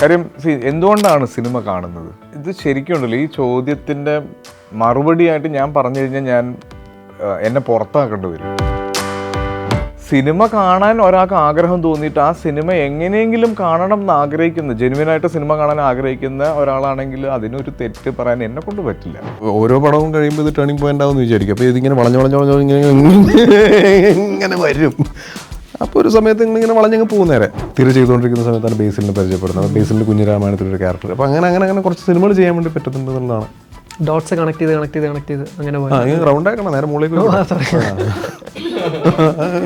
കാര്യം എന്തുകൊണ്ടാണ് സിനിമ കാണുന്നത്? ഇത് ശരിക്കും ഉണ്ടല്ലോ ഈ ചോദ്യത്തിന്റെ മറുപടിയായിട്ട് ഞാൻ പറഞ്ഞു കഴിഞ്ഞാൽ ഞാൻ എന്നെ പുറത്താക്കേണ്ടി വരും. സിനിമ കാണാൻ ഒരാൾക്ക് ആഗ്രഹം തോന്നിയിട്ട് ആ സിനിമ എങ്ങനെയെങ്കിലും കാണണം എന്ന് ആഗ്രഹിക്കുന്ന ജെനുവിനായിട്ട് സിനിമ കാണാൻ ആഗ്രഹിക്കുന്ന ഒരാളാണെങ്കിൽ അതിനൊരു തെറ്റ് പറയാൻ എന്നെ കൊണ്ട് പറ്റില്ല. ഓരോ പടവും കഴിയുമ്പോൾ ഇത് ടേണിംഗ് പോയിന്റ് ആവും വിചാരിക്കും. അപ്പോൾ ഇതിങ്ങനെ വളഞ്ഞു വളഞ്ഞു വളഞ്ഞു ഇങ്ങനെ ഇങ്ങനെ വരും. അപ്പോൾ ഒരു സമയത്ത് ഇങ്ങനെ വളഞ്ഞങ്ങ് പോകും നേരെ. തിരി ചെയ്തുകൊണ്ടിരിക്കുന്ന സമയത്താണ് ബേസിലിനെ പരിചയപ്പെടുന്നത്. ബേസിലിന്റെ കുഞ്ഞിരാമായണത്തിലൊരു ക്യാരക്ടർ അപ്പോൾ അങ്ങനെ അങ്ങനെ അങ്ങനെ കുറച്ച് സിനിമകൾ ചെയ്യാൻ വേണ്ടി പറ്റുന്നുണ്ട് എന്നുള്ളതാണ്. ഡോട്ട്സ് കണക്ട് ചെയ്ത് കണക്ട് ചെയ്ത് കണക്ട് ചെയ്ത്. അങ്ങനെ പോയി ആ ഇങ്ങനെ റൗണ്ട് ആക്കണം. നേരെ മുകളിലേക്ക്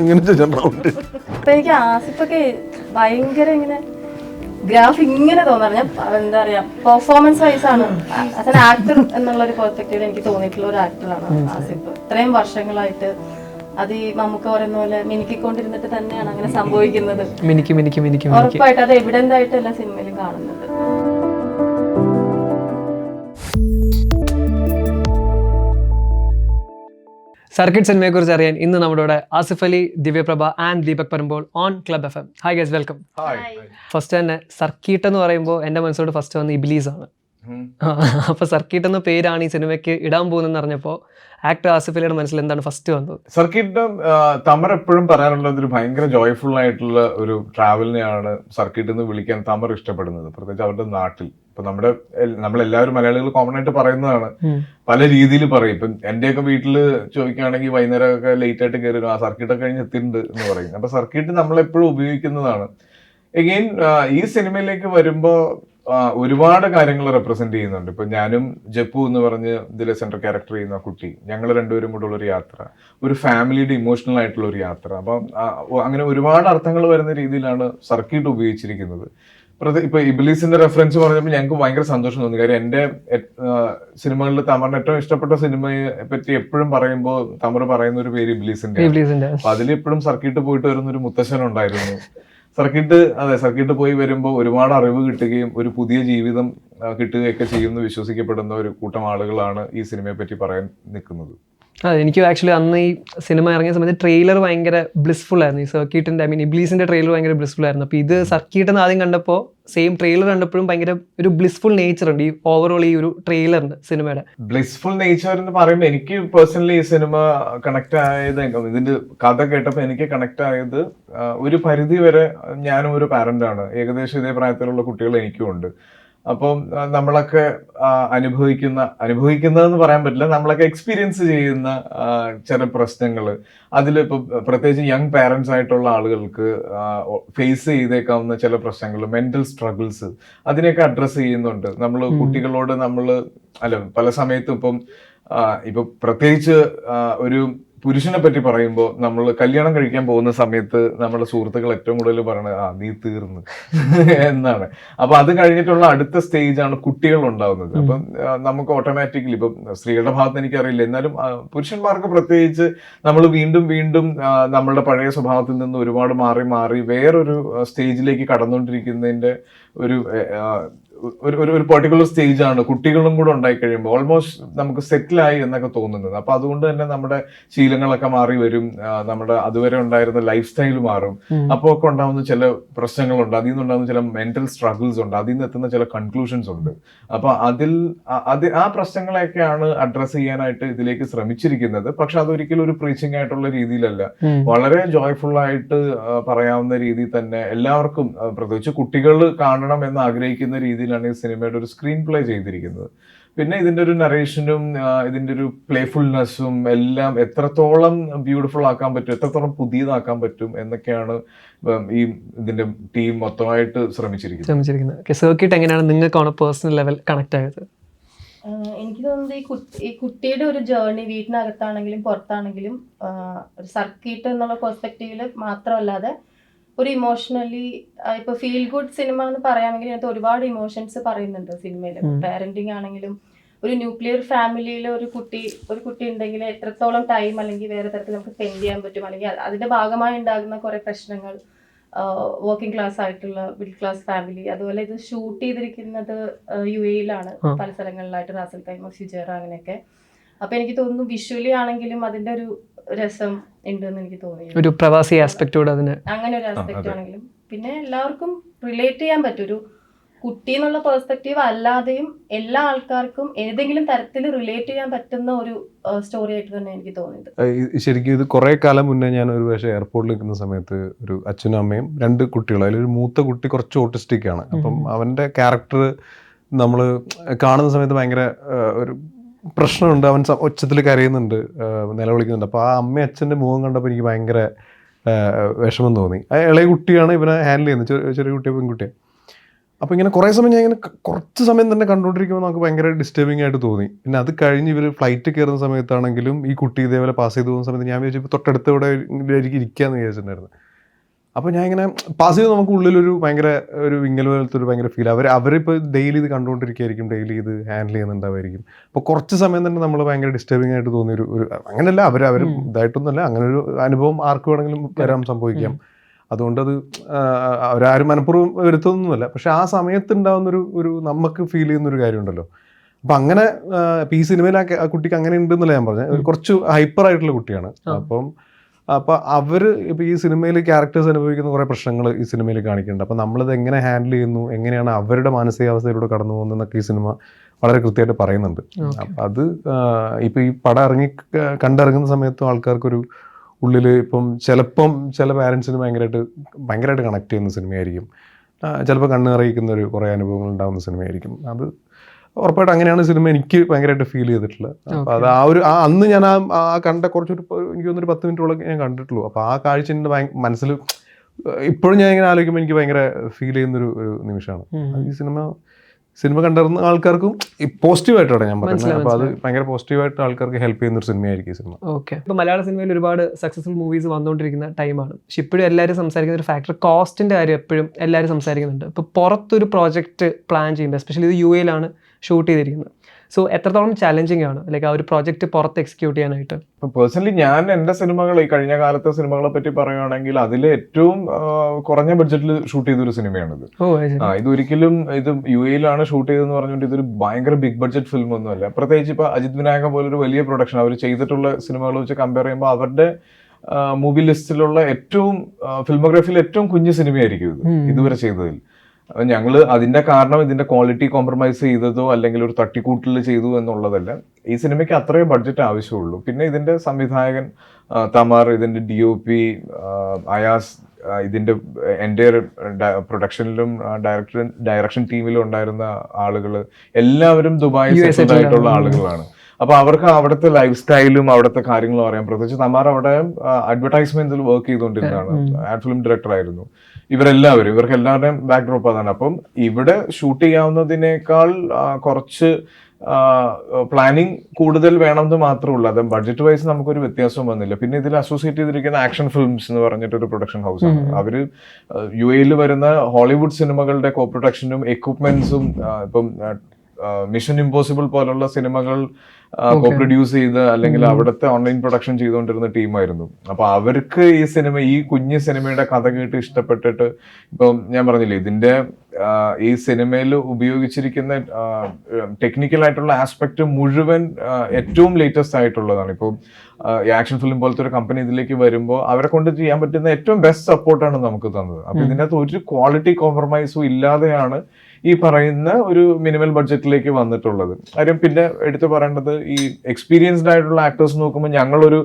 ഇങ്ങനെ റൗണ്ട് അപ്പൊ എനിക്ക് ആസിഫൊക്കെ ഭയങ്കര ഇങ്ങനെ ഗ്രാഫ് ഇങ്ങനെ തോന്നാറ്. ഞാൻ എന്താ പറയാ പെർഫോമൻസ് വൈസ് ആണ്. ആസ് ആൻ ആക്ടർ എന്നുള്ള ഒരു പെർസ്പെക്റ്റീവ് എനിക്ക് തോന്നിയിട്ടുള്ള ഒരു ആക്ടറാണ് ആസിഫ്. ഇത്രയും വർഷങ്ങളായിട്ട് അത് ഈ മമ്മൂക്ക പറയുന്ന പോലെ മിനുക്കിക്കൊണ്ടിരുന്നിട്ട് തന്നെയാണ് അങ്ങനെ സംഭവിക്കുന്നത്. മിനിക്ക് മിനിക്ക് മിനിക്ക് ഉറപ്പായിട്ട് അത് എവിഡന്റ് ആയിട്ട് എല്ലാ സിനിമയിലും കാണുന്നത്. സർക്കിട്ട് സിനിമയെ കുറിച്ച് അറിയാൻ ഇന്ന് നമ്മുടെ കൂടെ Asif Ali Divyaprabha and Deepak Parambol on club F M hi guys welcome first തന്നെ സർക്കിട്ട് എന്ന് പറയുമ്പോൾ എന്റെ മനസ്സോട് ഫസ്റ്റ് വന്ന് ഇബിലീസ് ആണ്. അപ്പോൾ സർക്കിട്ട് എന്ന പേരാണ് ഈ സിനിമയ്ക്ക് ഇടാൻ പോകുന്നതെന്ന് അറിഞ്ഞപ്പോ ആക്ടർ ആസിഫ് അലിയുടെ മനസ്സിൽ എന്താണ് ഫസ്റ്റ് വന്നത്? സർക്കിട്ട് തമർ എപ്പോഴും പറയാറുള്ളത് ഒരു ഭയങ്കര ജോയ്ഫുൾ ആയിട്ടുള്ള ഒരു ട്രാവലിനെയാണ് സർക്കിട്ട് എന്ന് വിളിക്കാൻ തമർ ഇഷ്ടപ്പെടുന്നത്. പ്രത്യേകിച്ച് അവരുടെ നാട്ടിൽ. ഇപ്പൊ നമ്മുടെ നമ്മളെല്ലാവരും മലയാളികൾ കോമൺ ആയിട്ട് പറയുന്നതാണ്. പല രീതിയിൽ പറയും. ഇപ്പം എന്റെയൊക്കെ വീട്ടിൽ ചോദിക്കുകയാണെങ്കിൽ വൈകുന്നേരമൊക്കെ ലേറ്റ് ആയിട്ട് കയറി ആ സർക്കിട്ടൊക്കെ കഴിഞ്ഞ് എത്തിയിട്ടുണ്ട് എന്ന് പറയും. അപ്പൊ സർക്കിട്ട് നമ്മളെപ്പോഴും ഉപയോഗിക്കുന്നതാണ്. എഗെയിൻ ഈ സിനിമയിലേക്ക് വരുമ്പോ ആ, ഒരുപാട് കാര്യങ്ങൾ റെപ്രസെന്റ് ചെയ്യുന്നുണ്ട്. ഇപ്പൊ ഞാനും ജപ്പു എന്ന് പറഞ്ഞ് ഇതിലെ സെൻട്രൽ ക്യാരക്ടർ ചെയ്യുന്ന കുട്ടി ഞങ്ങൾ രണ്ടുപേരും കൂടെ ഉള്ള ഒരു യാത്ര ഒരു ഫാമിലിയുടെ ഇമോഷണൽ ആയിട്ടുള്ള ഒരു യാത്ര. അപ്പം അങ്ങനെ ഒരുപാട് അർത്ഥങ്ങൾ വരുന്ന രീതിയിലാണ് സർക്കിട്ട് ഉപയോഗിച്ചിരിക്കുന്നത്. ഇപ്പൊ ഇബിലീസിന്റെ റെഫറൻസ് പറഞ്ഞപ്പോൾ ഞങ്ങൾക്ക് ഭയങ്കര സന്തോഷം തോന്നി. കാര്യം എന്റെ സിനിമകളിൽ തമറിന് ഏറ്റവും ഇഷ്ടപ്പെട്ട സിനിമയെ പറ്റി എപ്പോഴും പറയുമ്പോൾ തമർ പറയുന്ന ഒരു പേര് ഇബിലീസിന്റെ അതിൽ എപ്പോഴും സർക്കിട്ട് പോയിട്ട് വരുന്ന ഒരു മുത്തശ്ശൻ ഉണ്ടായിരുന്നു സർക്കിട്ട് അതെ സർക്കിട്ട് പോയി വരുമ്പോൾ ഒരുപാട് അറിവ് കിട്ടുകയും ഒരു പുതിയ ജീവിതം കിട്ടുകയൊക്കെ ചെയ്യുമെന്ന് വിശ്വസിക്കപ്പെടുന്ന ഒരു കൂട്ടം ആളുകളാണ് ഈ സിനിമയെ പറ്റി പറയാൻ നിൽക്കുന്നത്. അതെ എനിക്ക് ആക്ച്വലി അന്ന് ഈ സിനിമ ഇറങ്ങിയ സമയത്ത് ട്രെയിലർ ഭയങ്കര ബ്ലിസ്ഫുൾ ആയിരുന്നു. ഈ സർക്കീട്ടിന്റെ ഐ മീൻ ഇബ്ലീസിന്റെ ട്രെയിലർ ഭയങ്കര ബ്ലിസ്ഫുൾ ആയിരുന്നു. അപ്പോൾ ഇത് സർക്കീട്ട് എന്ന് ആദ്യം കണ്ടപ്പോൾ സെയിം ട്രെയിലർ കണ്ടപ്പോഴും ഭയങ്കര ഒരു ബ്ലിസ്ഫുൾ നേച്ചർ ഉണ്ട് ഈ ഓവറോൾ ഈ ഒരു ട്രെയിലറിന്റെ സിനിമയുടെ ബ്ലിസ്ഫുൾ നേച്ചർ എന്ന് പറയുമ്പോൾ എനിക്ക് പേഴ്സണലി ഈ സിനിമ കണക്ട് ആയത് ഇതിന്റെ കഥ കേട്ടപ്പോൾ എനിക്ക് കണക്ട് ആയത് ഒരു പരിധി വരെ ഞാനും ഒരു പാരന്റ് ആണ്. ഏകദേശം ഇതേ പ്രായത്തിലുള്ള കുട്ടികൾ എനിക്കും ഉണ്ട്. അപ്പം നമ്മളൊക്കെ അനുഭവിക്കുന്ന അനുഭവിക്കുന്നതെന്ന് പറയാൻ പറ്റില്ല. നമ്മളൊക്കെ എക്സ്പീരിയൻസ് ചെയ്യുന്ന ചില പ്രശ്നങ്ങൾ അതിലിപ്പോൾ പ്രത്യേകിച്ച് യങ് പാരൻസ് ആയിട്ടുള്ള ആളുകൾക്ക് ഫേസ് ചെയ്തേക്കാവുന്ന ചില പ്രശ്നങ്ങൾ മെന്റൽ സ്ട്രഗിൾസ് അതിനെയൊക്കെ അഡ്രസ്സ് ചെയ്യുന്നുണ്ട്. നമ്മൾ കുട്ടികളോട് നമ്മൾ അല്ല പല സമയത്തും ഇപ്പം ഇപ്പൊ പ്രത്യേകിച്ച് ഒരു പുരുഷനെ പറ്റി പറയുമ്പോൾ നമ്മൾ കല്യാണം കഴിക്കാൻ പോകുന്ന സമയത്ത് നമ്മുടെ സുഹൃത്തുക്കൾ ഏറ്റവും കൂടുതൽ പറയുന്നത് ആ നീ തീർന്നു. എന്നാണ്. അപ്പൊ അത് കഴിഞ്ഞിട്ടുള്ള അടുത്ത സ്റ്റേജ് ആണ് കുട്ടികൾ ഉണ്ടാവുന്നത്. അപ്പം നമുക്ക് ഓട്ടോമാറ്റിക്കലി ഇപ്പം സ്ത്രീകളുടെ ഭാഗത്ത് എനിക്കറിയില്ല. എന്നാലും പുരുഷന്മാർക്ക് പ്രത്യേകിച്ച് നമ്മൾ വീണ്ടും വീണ്ടും നമ്മളുടെ പഴയ സ്വഭാവത്തിൽ നിന്ന് ഒരുപാട് മാറി മാറി വേറൊരു സ്റ്റേജിലേക്ക് കടന്നുകൊണ്ടിരിക്കുന്നതിന്റെ ഒരു ഒരു ഒരു പെർട്ടിക്കുലർ സ്റ്റേജ് ആണ്. കുട്ടികളും കൂടെ ഉണ്ടായി കഴിയുമ്പോൾ ഓൾമോസ്റ്റ് നമുക്ക് സെറ്റിൽ ആയി എന്നൊക്കെ തോന്നുന്നത്. അപ്പൊ അതുകൊണ്ട് തന്നെ നമ്മുടെ ശീലങ്ങളൊക്കെ മാറി വരും. നമ്മുടെ അതുവരെ ഉണ്ടായിരുന്ന ലൈഫ് സ്റ്റൈൽ മാറും അപ്പോൾ ഒക്കെ ഉണ്ടാകുന്ന ചില പ്രശ്നങ്ങളുണ്ട്. അതിൽ നിന്നുണ്ടാകുന്ന ചില മെന്റൽ സ്ട്രഗിൾസ് ഉണ്ട്. അതിൽ നിന്ന് എത്തുന്ന ചില കൺക്ലൂഷൻസ് ഉണ്ട്. അപ്പൊ അതിൽ അത് ആ പ്രശ്നങ്ങളെയൊക്കെയാണ് അഡ്രസ് ചെയ്യാനായിട്ട് ഇതിലേക്ക് ശ്രമിച്ചിരിക്കുന്നത്. പക്ഷെ അതൊരിക്കലും ഒരു പ്രീച്ചിങ് ആയിട്ടുള്ള രീതിയിലല്ല. വളരെ ജോയ്ഫുൾ ആയിട്ട് പറയാവുന്ന രീതിയിൽ തന്നെ എല്ലാവർക്കും പ്രത്യേകിച്ച് കുട്ടികൾ കാണണം എന്ന് ആഗ്രഹിക്കുന്ന രീതിയിലാണ് ഈ സിനിമയുടെ ഒരു സ്ക്രീൻ പ്ലേ ചെയ്തിരിക്കുന്നത്. പിന്നെ ഇതിന്റെ ഒരു നറേഷനും ഇതിന്റെ ഒരു പ്ലേഫുൾനെസ്സും എല്ലാം എത്രത്തോളം ബ്യൂട്ടിഫുൾ ആക്കാൻ പറ്റും എത്രത്തോളം പുതിയതാക്കാൻ പറ്റും എന്നൊക്കെയാണ് ഈ ഇതിന്റെ ടീം മൊത്തമായിട്ട് ശ്രമിച്ചിരിക്കുന്നത്. ശ്രമിച്ചിരിക്കുന്നത്. സർക്കിട്ട് എങ്ങനെയാണ് നിങ്ങൾക്കാണ് പേഴ്സണൽ ലെവൽ കണക്ട് ആയത്? എനിക്ക് തോന്നുന്നത് ഈ കുട്ടി ഈ കുട്ടിയുടെ ഒരു ജേർണി വീട്ടിനകത്താണെങ്കിലും പുറത്താണെങ്കിലും ഒരു സർക്കിട്ട് എന്നുള്ള പെർസ്പെക്റ്റീവിൽ മാത്രമല്ലാതെ ഒരു ഇമോഷണലി ഇപ്പൊ ഫീൽ ഗുഡ് സിനിമ എന്ന് പറയാമെങ്കിൽ അതിനകത്ത് ഒരുപാട് ഇമോഷൻസ് പറയുന്നുണ്ട് സിനിമയിൽ പാരന്റിങ് ആണെങ്കിലും ഒരു ന്യൂക്ലിയർ ഫാമിലിയിൽ ഒരു കുട്ടി ഒരു കുട്ടി ഉണ്ടെങ്കിൽ എത്രത്തോളം ടൈം അല്ലെങ്കിൽ വേറെ തരത്തിൽ നമുക്ക് സ്പെൻഡ് ചെയ്യാൻ പറ്റും? അല്ലെങ്കിൽ അത് അതിന്റെ ഭാഗമായി ഉണ്ടാകുന്ന കുറെ പ്രശ്നങ്ങൾ വർക്കിംഗ് ക്ലാസ് ആയിട്ടുള്ള മിഡിൽ ക്ലാസ് ഫാമിലി അതുപോലെ ഇത് ഷൂട്ട് ചെയ്തിരിക്കുന്നത് യു എയിലാണ് പല സ്ഥലങ്ങളിലായിട്ട് റാസൽ കൈമ ഫിജേറ അങ്ങനെയൊക്കെ. അപ്പൊ എനിക്ക് തോന്നുന്നു വിഷ്വലി ആണെങ്കിലും അതിന്റെ ഒരു രസം ഉണ്ടെന്ന് എനിക്ക് തോന്നി ഒരു പ്രവാസി ആസ്പെക്റ്റോട് അതിന്. അങ്ങനെ ഒരു ആസ്പെക്ട് ആണെങ്കിലും. പിന്നെ എല്ലാവർക്കും റിലേറ്റ് ചെയ്യാൻ പറ്റും. ഒരു കുട്ടി എന്നുള്ള പെർസ്പെക്റ്റീവ് അല്ലാതെയും എല്ലാ ആൾക്കാർക്കും ഏതെങ്കിലും തരത്തിൽ റിലേറ്റ് ചെയ്യാൻ പറ്റുന്ന ഒരു സ്റ്റോറി ആയിട്ട് തന്നെ എനിക്ക് തോന്നിയത് ശരിക്കും ഇത് കുറെ കാലം മുന്നേ ഞാൻ ഒരു പക്ഷേ എയർപോർട്ടിൽ നിൽക്കുന്ന സമയത്ത് ഒരു അച്ഛനും അമ്മയും രണ്ട് കുട്ടികളും ഒരു മൂത്ത കുട്ടി കുറച്ച് ഓട്ടിസ്റ്റിക് ആണ്. അപ്പം അവന്റെ ക്യാരക്ടർ നമ്മൾ കാണുന്ന സമയത്ത് ഭയങ്കര ഒരു പ്രശ്നമുണ്ട്. അവൻ ഒച്ചത്തിൽ കരയുന്നുണ്ട്. നിലവിളിക്കുന്നുണ്ട്. അപ്പോൾ ആ അമ്മ അച്ഛന്റെ മുഖം കണ്ടപ്പോൾ എനിക്ക് ഭയങ്കര വിഷമം തോന്നി. ആ ഇളയ കുട്ടിയാണ് ഇവനെ ഹാൻഡിൽ ചെയ്യുന്നത്. ചെറിയ ചെറിയ കുട്ടിയെ പെൺകുട്ടിയെ. അപ്പോൾ ഇങ്ങനെ കുറേ സമയം ഞാൻ ഇങ്ങനെ കുറച്ച് സമയം തന്നെ കണ്ടുകൊണ്ടിരിക്കുമ്പോൾ നമുക്ക് ഭയങ്കര ഡിസ്റ്റർബിംഗ് ആയിട്ട് തോന്നി. പിന്നെ അത് കഴിഞ്ഞ് ഇവർ ഫ്ലൈറ്റ് കയറുന്ന സമയത്താണെങ്കിലും ഈ കുട്ടി ഇതേപോലെ പാസ് ചെയ്ത് പോകുന്ന സമയത്ത് ഞാൻ വിചാരിച്ചു തൊട്ടടുത്ത് ഇവിടെ ഇരിക്കാമെന്ന് വിചാരിച്ചിട്ടുണ്ടായിരുന്നു. അപ്പോൾ ഞാൻ ഇങ്ങനെ പാസ് ചെയ്ത് നമുക്ക് ഉള്ളിലൊരു ഭയങ്കര ഒരു വിങ്ങൽ പോലത്തെ ഒരു ഭയങ്കര ഫീൽ അവർ അവരിപ്പോൾ ഡെയിലി ഇത് കണ്ടുകൊണ്ടിരിക്കുകയായിരിക്കും ഡെയിലി ഇത് ഹാൻഡിൽ ചെയ്യുന്നുണ്ടാവായിരിക്കും അപ്പോൾ കുറച്ച് സമയം തന്നെ നമ്മൾ ഭയങ്കര ഡിസ്റ്റർബിങ് ആയിട്ട് തോന്നിയ ഒരു അങ്ങനെയല്ല അവർ അവർ ഇതായിട്ടൊന്നുമല്ല അങ്ങനെ ഒരു അനുഭവം ആർക്ക് വേണമെങ്കിലും വരാൻ സംഭവിക്കാം. അതുകൊണ്ട് അത് അവരാരും മനഃപൂർവം വരുത്തൊന്നുമല്ല. പക്ഷെ ആ സമയത്ത് ഉണ്ടാകുന്ന ഒരു നമുക്ക് ഫീൽ ചെയ്യുന്ന ഒരു കാര്യമുണ്ടല്ലോ. അപ്പം അങ്ങനെ ഈ സിനിമയിൽ ആ കുട്ടിക്ക് അങ്ങനെ ഉണ്ടെന്നല്ല ഞാൻ പറഞ്ഞത് കുറച്ച് ഹൈപ്പർ ആയിട്ടുള്ള കുട്ടിയാണ്. അപ്പം അപ്പം അവർ ഇപ്പോൾ ഈ സിനിമയിൽ ക്യാരക്ടേഴ്സ് അനുഭവിക്കുന്ന കുറേ പ്രശ്നങ്ങൾ ഈ സിനിമയിൽ കാണിക്കുന്നുണ്ട്. അപ്പോൾ നമ്മളിത് എങ്ങനെ ഹാൻഡിൽ ചെയ്യുന്നു? എങ്ങനെയാണ് അവരുടെ മാനസികാവസ്ഥയിലൂടെ കടന്നു പോകുന്നതെന്നൊക്കെ ഈ സിനിമ വളരെ കൃത്യമായിട്ട് പറയുന്നുണ്ട്. അപ്പം അത് ഇപ്പം ഈ പടം ഇറങ്ങി കണ്ടിറങ്ങുന്ന സമയത്തും ആൾക്കാർക്കൊരു ഉള്ളിൽ ഇപ്പം ചിലപ്പം ചില പാരൻസിന് ഭയങ്കരമായിട്ട് ഭയങ്കരമായിട്ട് കണക്ട് ചെയ്യുന്ന സിനിമയായിരിക്കും. ചിലപ്പോൾ കണ്ണ് അറിയിക്കുന്ന ഒരു കുറേ അനുഭവങ്ങൾ ഉണ്ടാകുന്ന സിനിമയായിരിക്കും. അത് ഉറപ്പായിട്ടും അങ്ങനെയാണ് സിനിമ എനിക്ക് ഭയങ്കരമായിട്ട് ഫീൽ ചെയ്തിട്ടുള്ളത്. അപ്പോൾ അത് ആ ഒരു ആ അന്ന് ഞാൻ ആ കണ്ട കുറച്ചൊരു എനിക്ക് തോന്നുന്നൊരു പത്ത് മിനിറ്റോളം ഞാൻ കണ്ടിട്ടുള്ളൂ. അപ്പോൾ ആ കാഴ്ച എന്റെ മനസ്സിൽ ഇപ്പോഴും ഞാൻ ഇങ്ങനെ ആലോചിക്കുമ്പോൾ എനിക്ക് ഭയങ്കര ഫീൽ ചെയ്യുന്ന ഒരു നിമിഷമാണ്. ഈ സിനിമ സിനിമ കണ്ടിരുന്ന ആൾക്കാർക്കും പോസിറ്റീവായിട്ടാണ് ഞാൻ പറയുന്നത്. അപ്പോൾ അത് ഭയങ്കര പോസിറ്റീവായിട്ട് ആൾക്കാർക്ക് ഹെൽപ്പ് ചെയ്യുന്ന ഒരു സിനിമയായിരിക്കും ഈ സിനിമ. ഓക്കെ ഇപ്പോൾ മലയാള സിനിമയിൽ ഒരുപാട് സക്സസ്ഫുൾ മൂവീസ് വന്നുകൊണ്ടിരിക്കുന്ന ടൈമാണ് പക്ഷെ ഇപ്പോഴും എല്ലാവരും സംസാരിക്കുന്ന ഒരു ഫാക്ടർ കോസ്റ്റിന്റെ കാര്യം എപ്പോഴും എല്ലാവരും സംസാരിക്കുന്നുണ്ട്. ഇപ്പോൾ പുറത്തൊരു പ്രോജക്റ്റ് പ്ലാൻ ചെയ്യുമ്പോൾ എസ്പെഷ്യലി ഇത് യു എയിലാണ്. ഷൂട്ട് ചെയ്തിരിക്കുന്നത്. സോ എത്രത്തോളം ചാലഞ്ചിങ് ആണ്? ലൈക്ക് ആ ഒരു പ്രോജക്റ്റ് പുറത്ത് എക്സിക്യൂട്ട് ചെയ്യാനായിട്ട്. പേഴ്സണലി ഞാൻ എന്റെ സിനിമകൾ ഈ കഴിഞ്ഞ കാലത്തെ സിനിമകളെ പറ്റി പറയുകയാണെങ്കിൽ അതിൽ ഏറ്റവും കുറഞ്ഞ ബഡ്ജറ്റിൽ ഷൂട്ട് ചെയ്തൊരു സിനിമയാണിത്. ഇത് ഒരിക്കലും ഇത് യു എയിലാണ് ഷൂട്ട് ചെയ്തതെന്ന് പറഞ്ഞുകൊണ്ട് ഇതൊരു ഭയങ്കര ബിഗ് ബഡ്ജറ്റ് ഫിലിം ഒന്നുമല്ല പ്രത്യേകിച്ച് ഇപ്പൊ അജിത് വിനായക പോലൊരു വലിയ പ്രൊഡക്ഷൻ അവർ ചെയ്തിട്ടുള്ള സിനിമകൾ വെച്ച് കമ്പയർ ചെയ്യുമ്പോൾ അവരുടെ മൂവി ലിസ്റ്റിലുള്ള ഏറ്റവും ഫിലിമോഗ്രാഫിയിൽ ഏറ്റവും കുഞ്ഞു സിനിമയായിരിക്കും ഇത്. ഇതുവരെ ചെയ്തതിൽ. അപ്പൊ ഞങ്ങൾ അതിന്റെ കാരണം ഇതിന്റെ ക്വാളിറ്റി കോംപ്രമൈസ് ചെയ്തതോ അല്ലെങ്കിൽ ഒരു തട്ടിക്കൂട്ടിൽ ചെയ്തു എന്നുള്ളതല്ല. ഈ സിനിമയ്ക്ക് അത്രയും ബഡ്ജറ്റ് ആവശ്യമുള്ളൂ. പിന്നെ ഇതിന്റെ സംവിധായകൻ തമാർ ഇതിന്റെ ഡി ഒ പി അയാസ് ഇതിന്റെ എന്റെ പ്രൊഡക്ഷനിലും ഡയറക്ടർ ഡയറക്ഷൻ ടീമിലും ഉണ്ടായിരുന്ന ആളുകൾ എല്ലാവരും ദുബായിൽ സെറ്റിൽഡ് ആയിട്ടുള്ള ആളുകളാണ്. അപ്പൊ അവർക്ക് അവിടുത്തെ ലൈഫ് സ്റ്റൈലും അവിടുത്തെ കാര്യങ്ങളും അറിയാം. പ്രത്യേകിച്ച് തമാർ അവിടെ അഡ്വർടൈസ്മെന്റിൽ വർക്ക് ചെയ്തുകൊണ്ടിരുന്നതാണ് ആഡ് ഫിലിം ഡയറക്ടർ ആയിരുന്നു. ഇവരെല്ലാവരും ഇവർക്ക് എല്ലാവരുടെയും ബാക്ക്ഡ്രോപ്പ് അതാണ്. അപ്പം ഇവിടെ ഷൂട്ട് ചെയ്യാവുന്നതിനേക്കാൾ കുറച്ച് പ്ലാനിങ് കൂടുതൽ വേണമെന്ന് മാത്രമേ ഉള്ളൂ അത് ബഡ്ജറ്റ് വൈസ് നമുക്കൊരു വ്യത്യാസവും വന്നില്ല. പിന്നെ ഇതിൽ അസോസിയേറ്റ് ചെയ്തിരിക്കുന്ന ആക്ഷൻ ഫിലിംസ് എന്ന് പറഞ്ഞിട്ട് ഒരു പ്രൊഡക്ഷൻ ഹൗസ് ആണ് അവർ യു എയിൽ വരുന്ന ഹോളിവുഡ് സിനിമകളുടെ കോ പ്രൊഡക്ഷനും എക്യുപ്മെന്റ്സും ഇപ്പം മിഷൻ ഇമ്പോസിബിൾ പോലുള്ള സിനിമകൾ കോ പ്രൊഡ്യൂസ് ചെയ്ത് അല്ലെങ്കിൽ അവിടുത്തെ ഓൺലൈൻ പ്രൊഡക്ഷൻ ചെയ്തുകൊണ്ടിരുന്ന ടീമായിരുന്നു. അപ്പൊ അവർക്ക് ഈ സിനിമ ഈ കുഞ്ഞു സിനിമയുടെ കഥ കേട്ട് ഇഷ്ടപ്പെട്ടിട്ട് ഇപ്പം ഞാൻ പറഞ്ഞില്ലേ ഇതിന്റെ ഈ സിനിമയിൽ ഉപയോഗിച്ചിരിക്കുന്ന ടെക്നിക്കൽ ആയിട്ടുള്ള ആസ്പെക്ട് മുഴുവൻ ഏറ്റവും ലേറ്റസ്റ്റ് ആയിട്ടുള്ളതാണ്. ഇപ്പോൾ ആക്ഷൻ ഫിലിം പോലത്തെ ഒരു കമ്പനി ഇതിലേക്ക് വരുമ്പോൾ അവരെ കൊണ്ട് ചെയ്യാൻ പറ്റുന്ന ഏറ്റവും ബെസ്റ്റ് സപ്പോർട്ടാണ് നമുക്ക് തന്നത്. അപ്പൊ ഇതിനകത്ത് ഒരു ക്വാളിറ്റി കോംപ്രമൈസും ഇല്ലാതെയാണ് ഈ പറയുന്ന ഒരു മിനിമൽ ബഡ്ജറ്റിലേക്ക് വന്നിട്ടുള്ളത്. കാര്യം പിന്നെ എടുത്തു പറയേണ്ടത് ഈ എക്സ്പീരിയൻസ്ഡ് ആയിട്ടുള്ള ആക്ടേഴ്സ് നോക്കുമ്പോൾ ഞങ്ങളൊരു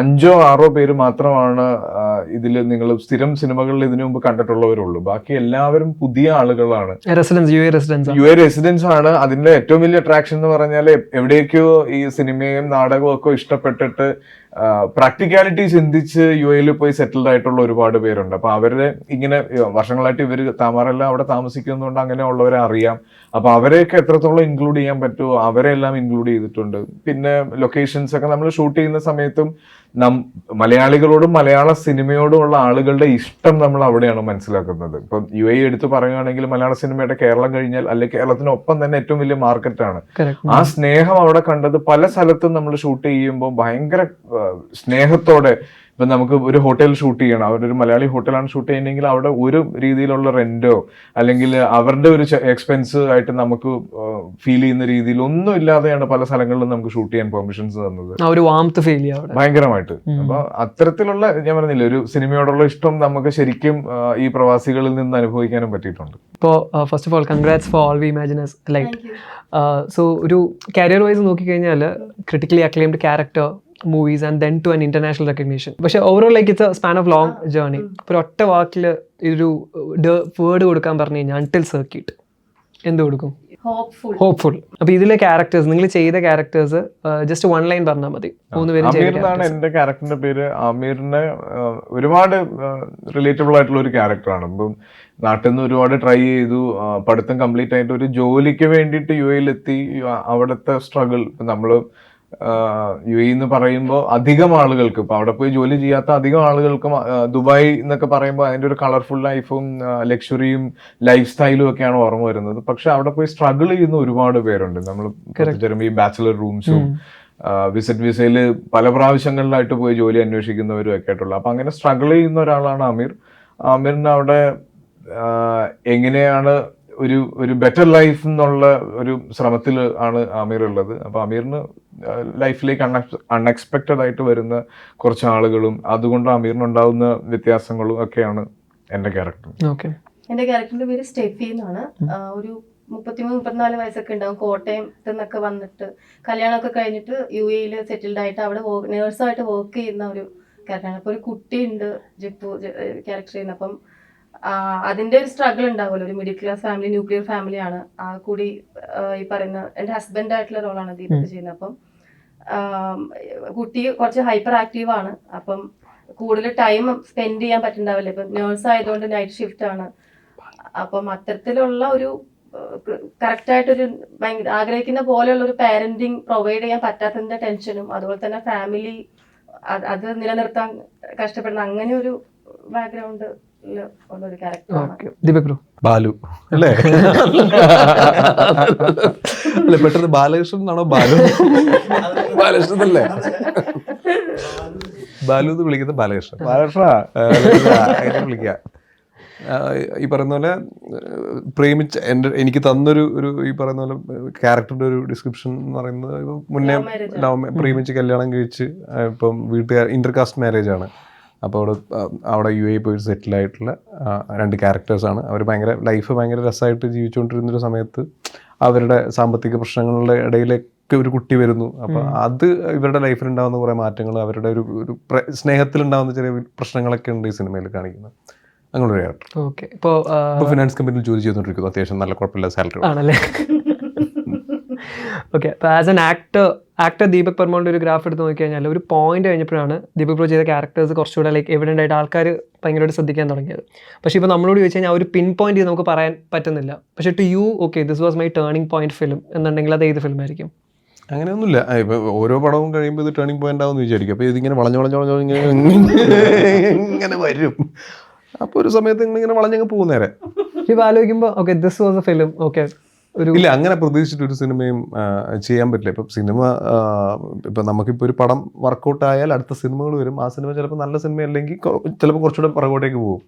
അഞ്ചോ ആറോ പേര് മാത്രമാണ് ഇതിൽ നിങ്ങൾ സ്ഥിരം സിനിമകളിൽ ഇതിനു മുമ്പ് കണ്ടിട്ടുള്ളവരുള്ളൂ. ബാക്കി എല്ലാവരും പുതിയ ആളുകളാണ്. യു എ റെസിഡൻസ് ആണ്. അതിന്റെ ഏറ്റവും വലിയ അട്രാക്ഷൻ എന്ന് പറഞ്ഞാൽ എവിടേക്കോ ഈ സിനിമയും നാടകവും ഒക്കെ ഇഷ്ടപ്പെട്ടിട്ട് പ്രാക്ടിക്കാലിറ്റി ചിന്തിച്ച് യു എയിൽ പോയി സെറ്റിൽഡ് ആയിട്ടുള്ള ഒരുപാട് പേരുണ്ട്. അപ്പൊ അവരെ ഇങ്ങനെ വർഷങ്ങളായിട്ട് ഇവർ താമരെല്ലാം അവിടെ താമസിക്കുന്നതുകൊണ്ട് അങ്ങനെയുള്ളവരെ അറിയാം. അപ്പൊ അവരെയൊക്കെ എത്രത്തോളം ഇൻക്ലൂഡ് ചെയ്യാൻ പറ്റുമോ അവരെല്ലാം ഇൻക്ലൂഡ് ചെയ്തിട്ടുണ്ട്. പിന്നെ ലൊക്കേഷൻസ് ഒക്കെ നമ്മൾ ഷൂട്ട് ചെയ്യുന്ന സമയത്തും നം മലയാളികളോടും മലയാള സിനിമയോടും ഉള്ള ആളുകളുടെ ഇഷ്ടം നമ്മൾ അവിടെയാണ് മനസ്സിലാക്കുന്നത്. ഇപ്പം യു എ എടുത്ത് പറയുകയാണെങ്കിൽ മലയാള സിനിമയുടെ കേരളം കഴിഞ്ഞാൽ അല്ലെങ്കിൽ കേരളത്തിനൊപ്പം തന്നെ ഏറ്റവും വലിയ മാർക്കറ്റാണ് ആ സ്നേഹം അവിടെ കണ്ടത് പല സ്ഥലത്തും നമ്മൾ ഷൂട്ട് ചെയ്യുമ്പോൾ ഭയങ്കര സ്നേഹത്തോടെ ഇപ്പൊ നമുക്ക് ഒരു ഹോട്ടൽ ഷൂട്ട് ചെയ്യണം. അവരൊരു മലയാളി ഹോട്ടലാണ് ഷൂട്ട് ചെയ്യുന്നതെങ്കിൽ അവിടെ ഒരു രീതിയിലുള്ള റെന്റോ അല്ലെങ്കിൽ അവരുടെ ഒരു എക്സ്പെൻസ് ആയിട്ട് നമുക്ക് ഫീൽ ചെയ്യുന്ന രീതിയിൽ ഒന്നും ഇല്ലാതെയാണ് പല സ്ഥലങ്ങളിലും നമുക്ക് ഷൂട്ട് ചെയ്യാൻ പെർമിഷൻസ് തന്നത്. ഒരു വാമത്ത് ഫീൽ അവിടെ. ഭയങ്കരമായിട്ട്. അപ്പൊ അത്തരത്തിലുള്ള ഞാൻ പറഞ്ഞില്ല ഒരു സിനിമയോടുള്ള ഇഷ്ടം നമുക്ക് ശരിക്കും ഈ പ്രവാസികളിൽ നിന്ന് അനുഭവിക്കാനും പറ്റിയിട്ടുണ്ട്. ഇപ്പോൾ first of all congrats for all we imagines like so ഒരു കരിയർ വൈസ് നോക്കിക്കഴിഞ്ഞാൽ critically acclaimed character movies and then to an international recognition പക്ഷേ overall like it's a span of long journey ഇപ്പോൾ ഒറ്റ വാക്കിൽ ഒരു വേർഡ് കൊടുക്കാൻ പറഞ്ഞു കഴിഞ്ഞാൽ അൺടിൽ സർക്കിട്ട് എന്ത് കൊടുക്കും? ഹോപ്പ്ഫുൾ അപ്പൊ അപ്പോൾ ഇതിലെ ക്യാരക്ടേഴ്സ് നിങ്ങൾ ചെയ്ത ക്യാരക്ടേഴ്സ് ജസ്റ്റ് വൺ ലൈൻ പറഞ്ഞാൽ മതി. മൂന്ന് പേരും എന്റെ ക്യാരക്ടറിന്റെ പേര്. ആമീറിന് ഒരുപാട് റിലേറ്റബിൾ ആയിട്ടുള്ള ഒരു ക്യാരക്ടറാണ് ഇപ്പം നാട്ടിൽ നിന്ന് ഒരുപാട് ട്രൈ ചെയ്തു. പഠിത്തം കംപ്ലീറ്റ് ആയിട്ട് ഒരു ജോലിക്ക് വേണ്ടിയിട്ട് യു എയിലെത്തി അവിടുത്തെ സ്ട്രഗിൾ നമ്മൾ യു എ എന്ന് പറയുമ്പോൾ അധികം ആളുകൾക്ക് ഇപ്പൊ അവിടെ പോയി ജോലി ചെയ്യാത്ത അധികം ആളുകൾക്കും ദുബായ് എന്നൊക്കെ പറയുമ്പോൾ അതിന്റെ ഒരു കളർഫുൾ ലൈഫും ലക്ഷറിയും ലൈഫ് സ്റ്റൈലും ഒക്കെയാണ് ഓർമ്മ വരുന്നത്. പക്ഷെ അവിടെ പോയി സ്ട്രഗിൾ ചെയ്യുന്ന ഒരുപാട് പേരുണ്ട്. നമ്മൾ ഈ ബാച്ചിലർ റൂംസും വിസിറ്റ് വിസയിൽ പല പ്രാവശ്യങ്ങളിലായിട്ട് പോയി ജോലി അന്വേഷിക്കുന്നവരും ഒക്കെ ആയിട്ടുള്ള. അപ്പൊ അങ്ങനെ സ്ട്രഗിൾ ചെയ്യുന്ന ഒരാളാണ് അമീർ. അമീറിന് അവിടെ എങ്ങനെയാണ് ഒരു ഒരു ബെറ്റർ ലൈഫ് എന്നുള്ള ഒരു ശ്രമത്തിൽ ആണ് അമീർ ഉള്ളത്. അപ്പോൾ അമീറിന് ലൈഫിലേക്ക് അൺഎക്സ്പെക്റ്റഡ് ആയിട്ട് വരുന്ന കുറച്ച് ആളുകളും അതുകൊണ്ട് അമീറിനുണ്ടാവുന്ന വ്യത്യാസങ്ങളും ഒക്കെയാണ് എന്റെ ക്യാരക്ടർ ഓക്കെ എന്റെ ക്യാരക്ടറിന്റെ പേര് സ്റ്റെഫി എന്നാണ്. ഒരു മുപ്പത്തിമൂന്ന് മുപ്പത്തിനാല് വയസ്സൊക്കെ ഉണ്ടാവും. കോട്ടയത്ത് നിന്നൊക്കെ വന്നിട്ട് കല്യാണമൊക്കെ കഴിഞ്ഞിട്ട് യു എയിൽ സെറ്റിൽഡ് ആയിട്ട് അവിടെ നേഴ്സായിട്ട് വർക്ക് ചെയ്യുന്ന ഒരു ക്യാരക്ടറാണ് അപ്പോൾ ഒരു കുട്ടിയുണ്ട് ജിപ്പു ക്യാരക്ടർ ചെയ്യുന്ന അപ്പം അതിന്റെ ഒരു സ്ട്രഗിൾ ഉണ്ടാവുമല്ലോ. ഒരു മിഡിൽ ക്ലാസ് ഫാമിലി ന്യൂക്ലിയർ ഫാമിലിയാണ് ആ കൂടി ഈ പറയുന്ന എന്റെ ഹസ്ബൻഡ് ആയിട്ടുള്ള റോളാണ് ദീപക് ചെയ്യുന്നത്. അപ്പം കുട്ടി കുറച്ച് ഹൈപ്പർ ആക്റ്റീവ് ആണ്. അപ്പം കൂടുതൽ ടൈം സ്പെൻഡ് ചെയ്യാൻ പറ്റുന്നുണ്ടാവില്ല ഇപ്പം നേഴ്സ് ആയതുകൊണ്ട് നൈറ്റ് ഷിഫ്റ്റ് ആണ്. അപ്പം അത്തരത്തിലുള്ള ഒരു കറക്റ്റ് ആയിട്ടൊരു ഭയങ്കര ആഗ്രഹിക്കുന്ന പോലെയുള്ള ഒരു പാരന്റിങ് പ്രൊവൈഡ് ചെയ്യാൻ പറ്റാത്തതിന്റെ ടെൻഷനും അതുപോലെ തന്നെ ഫാമിലി അത് നിലനിർത്താൻ കഷ്ടപ്പെടുന്ന അങ്ങനെ ഒരു ബാക്ക്ഗ്രൗണ്ട് ക്യാരക്ടറാണ് ദീപക് ബ്രോ. ബാലു. അല്ലേ? അല്ലെ പെട്ടെന്ന് ബാലകൃഷ്ണൻ എന്നാണോ ബാലു? ബാലകൃഷ്ണൻ അല്ലേ? ബാലു എന്ന് വിളിക്കുന്നത് ബാലകൃഷ്ണൻ. ബാലകൃഷ്ണ അങ്ങനെ വിളിക്കുക ഈ പറയുന്ന പോലെ പ്രേമിച്ച എന്റെ എനിക്ക് തന്നൊരു ഒരു ഈ പറയുന്ന പോലെ ക്യാരക്ടറിന്റെ ഒരു ഡിസ്ക്രിപ്ഷൻ എന്ന് പറയുന്നത് ഇപ്പം മുന്നേ ലവ് പ്രേമിച്ച് കല്യാണം കഴിച്ച് ഇപ്പം വീട്ടുകാർ ഇന്റർകാസ്റ്റ് മാരേജ് ആണ്. അപ്പോൾ അവിടെ അവിടെ യു എ പോയി സെറ്റിലായിട്ടുള്ള രണ്ട് ക്യാരക്ടേഴ്സാണ് അവർ ഭയങ്കര ലൈഫ് ഭയങ്കര രസമായിട്ട് ജീവിച്ചുകൊണ്ടിരുന്നൊരു സമയത്ത് അവരുടെ സാമ്പത്തിക പ്രശ്നങ്ങളുടെ ഇടയിലൊക്കെ ഒരു കുട്ടി വരുന്നു. അപ്പോൾ അത് ഇവരുടെ ലൈഫിൽ ഉണ്ടാകുന്ന കുറേ മാറ്റങ്ങൾ അവരുടെ ഒരു ഒരു സ്നേഹത്തിലുണ്ടാകുന്ന ചെറിയ പ്രശ്നങ്ങളൊക്കെ ഉണ്ട് ഈ സിനിമയിൽ കാണിക്കുന്നത്. അങ്ങനെ ഒരു ക്യാരക്ടർ ഓക്കെ ഇപ്പോൾ ഇപ്പോൾ ഫിനാൻസ് കമ്പനിയിൽ ജോലി ചെയ്തുകൊണ്ടിരിക്കുന്നു. അത്യാവശ്യം നല്ല കുഴപ്പമില്ല സാലറി ആണല്ലേ? ഓക്കെ അപ്പോൾ as an actor actor Deepak പർമോളിന്റെ ഒരു ഗ്രാഫ് എടുത്ത് നോക്കിക്കഴിഞ്ഞാൽ ഒരു പോയിന്റ് കഴിഞ്ഞപ്പോഴാണ് ദീപക് പ്രോ ചെയ്ത ക്യാരക്ടേഴ്സ് കുറച്ചുകൂടെ ലൈക്ക് എവിഡന്റ് ആയിട്ട് ആൾക്കാർ ഭയങ്കരമായിട്ട് ശ്രദ്ധിക്കാൻ തുടങ്ങിയത്. പക്ഷേ ഇപ്പോൾ നമ്മളോട് ചോദിച്ചു കഴിഞ്ഞാൽ ഒരു പിൻ പോയിന്റ് ചെയ്ത് നമുക്ക് പറയാൻ പറ്റുന്നില്ല. പക്ഷേ to you okay this was my turning point film എന്നുണ്ടെങ്കിൽ അത് ഏത് ഫിലിം ആയിരിക്കും? അങ്ങനെയൊന്നുമില്ല. ആ, ഇപ്പൊ ഓരോ പടവും കഴിയുമ്പോൾ ഇത് ടേണിംഗ് പോയിന്റ് ആവുമെന്ന് വിചാരിക്കും. അപ്പോൾ ഇതിങ്ങനെ വളഞ്ഞു വളഞ്ഞു വളഞ്ഞു ഇങ്ങനെ ഇങ്ങനെ വരും. അപ്പോൾ ഒരു സമയത്ത് ഇങ്ങനെ വളഞ്ഞങ്ങ് പോകുന്നേരെ നേരെ. ഇപ്പോൾ ആലോചിക്കുമ്പോൾ okay this was a film okay ഒരു ഇല്ല അങ്ങനെ പ്രതീക്ഷിച്ചിട്ട് ഒരു സിനിമയും ചെയ്യാൻ പറ്റില്ല. ഇപ്പം സിനിമ ഇപ്പം നമുക്കിപ്പോൾ ഒരു പടം വർക്കൗട്ട് ആയാൽ അടുത്ത സിനിമകൾ വരും. ആ സിനിമ ചിലപ്പോൾ നല്ല സിനിമ അല്ലെങ്കിൽ ചിലപ്പോൾ കുറച്ചുകൂടെ പുറകോട്ടേക്ക് പോകും.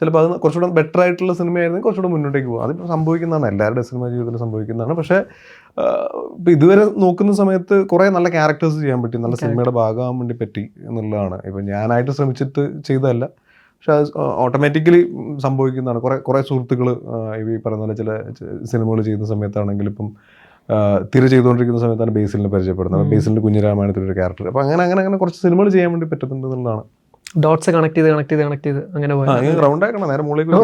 ചിലപ്പോൾ അത് കുറച്ചുകൂടെ ബെറ്റർ ആയിട്ടുള്ള സിനിമയായിരുന്നു കുറച്ചുകൂടെ മുന്നോട്ടേക്ക് പോകും. അതിപ്പോൾ സംഭവിക്കുന്നതാണ്. എല്ലാവരുടെ സിനിമ ജീവിതത്തിൽ സംഭവിക്കുന്നതാണ്. പക്ഷേ ഇപ്പം ഇതുവരെ നോക്കുന്ന സമയത്ത് കുറേ നല്ല ക്യാരക്ടേഴ്സ് ചെയ്യാൻ പറ്റി. നല്ല സിനിമയുടെ ഭാഗമാകാൻ വേണ്ടി പറ്റി എന്നുള്ളതാണ്. ഇപ്പം ഞാനായിട്ട് ശ്രമിച്ചിട്ട് ചെയ്തതല്ല. പക്ഷെ അത് ഓട്ടോമാറ്റിക്കലി സംഭവിക്കുന്നതാണ്. കുറേ കുറേ സുഹൃത്തുക്കൾ ഈ പറയുന്ന പോലെ ചില സിനിമകൾ ചെയ്യുന്ന സമയത്താണെങ്കിൽ ഇപ്പം തിരി ചെയ്തുകൊണ്ടിരിക്കുന്ന സമയത്താണ് ബേസിലിനെ പരിചയപ്പെടുന്നത്. ബേസിലിന്റെ കുഞ്ഞിരാമായണത്തിൽ ഒരു ക്യാരക്ടർ അപ്പോൾ അങ്ങനെ അങ്ങനെ അങ്ങനെ കുറച്ച് സിനിമകൾ ചെയ്യാൻ വേണ്ടി പറ്റുന്നുണ്ട് എന്നുള്ളതാണ്. ഡോട്ട്സ് കണക്ട് ചെയ്ത് കണക്ട് ചെയ്ത് കണക്ട് ചെയ്ത് അങ്ങനെ റൗണ്ട് ആക്കണം നേരെ മുകളിലേക്ക് ഓ,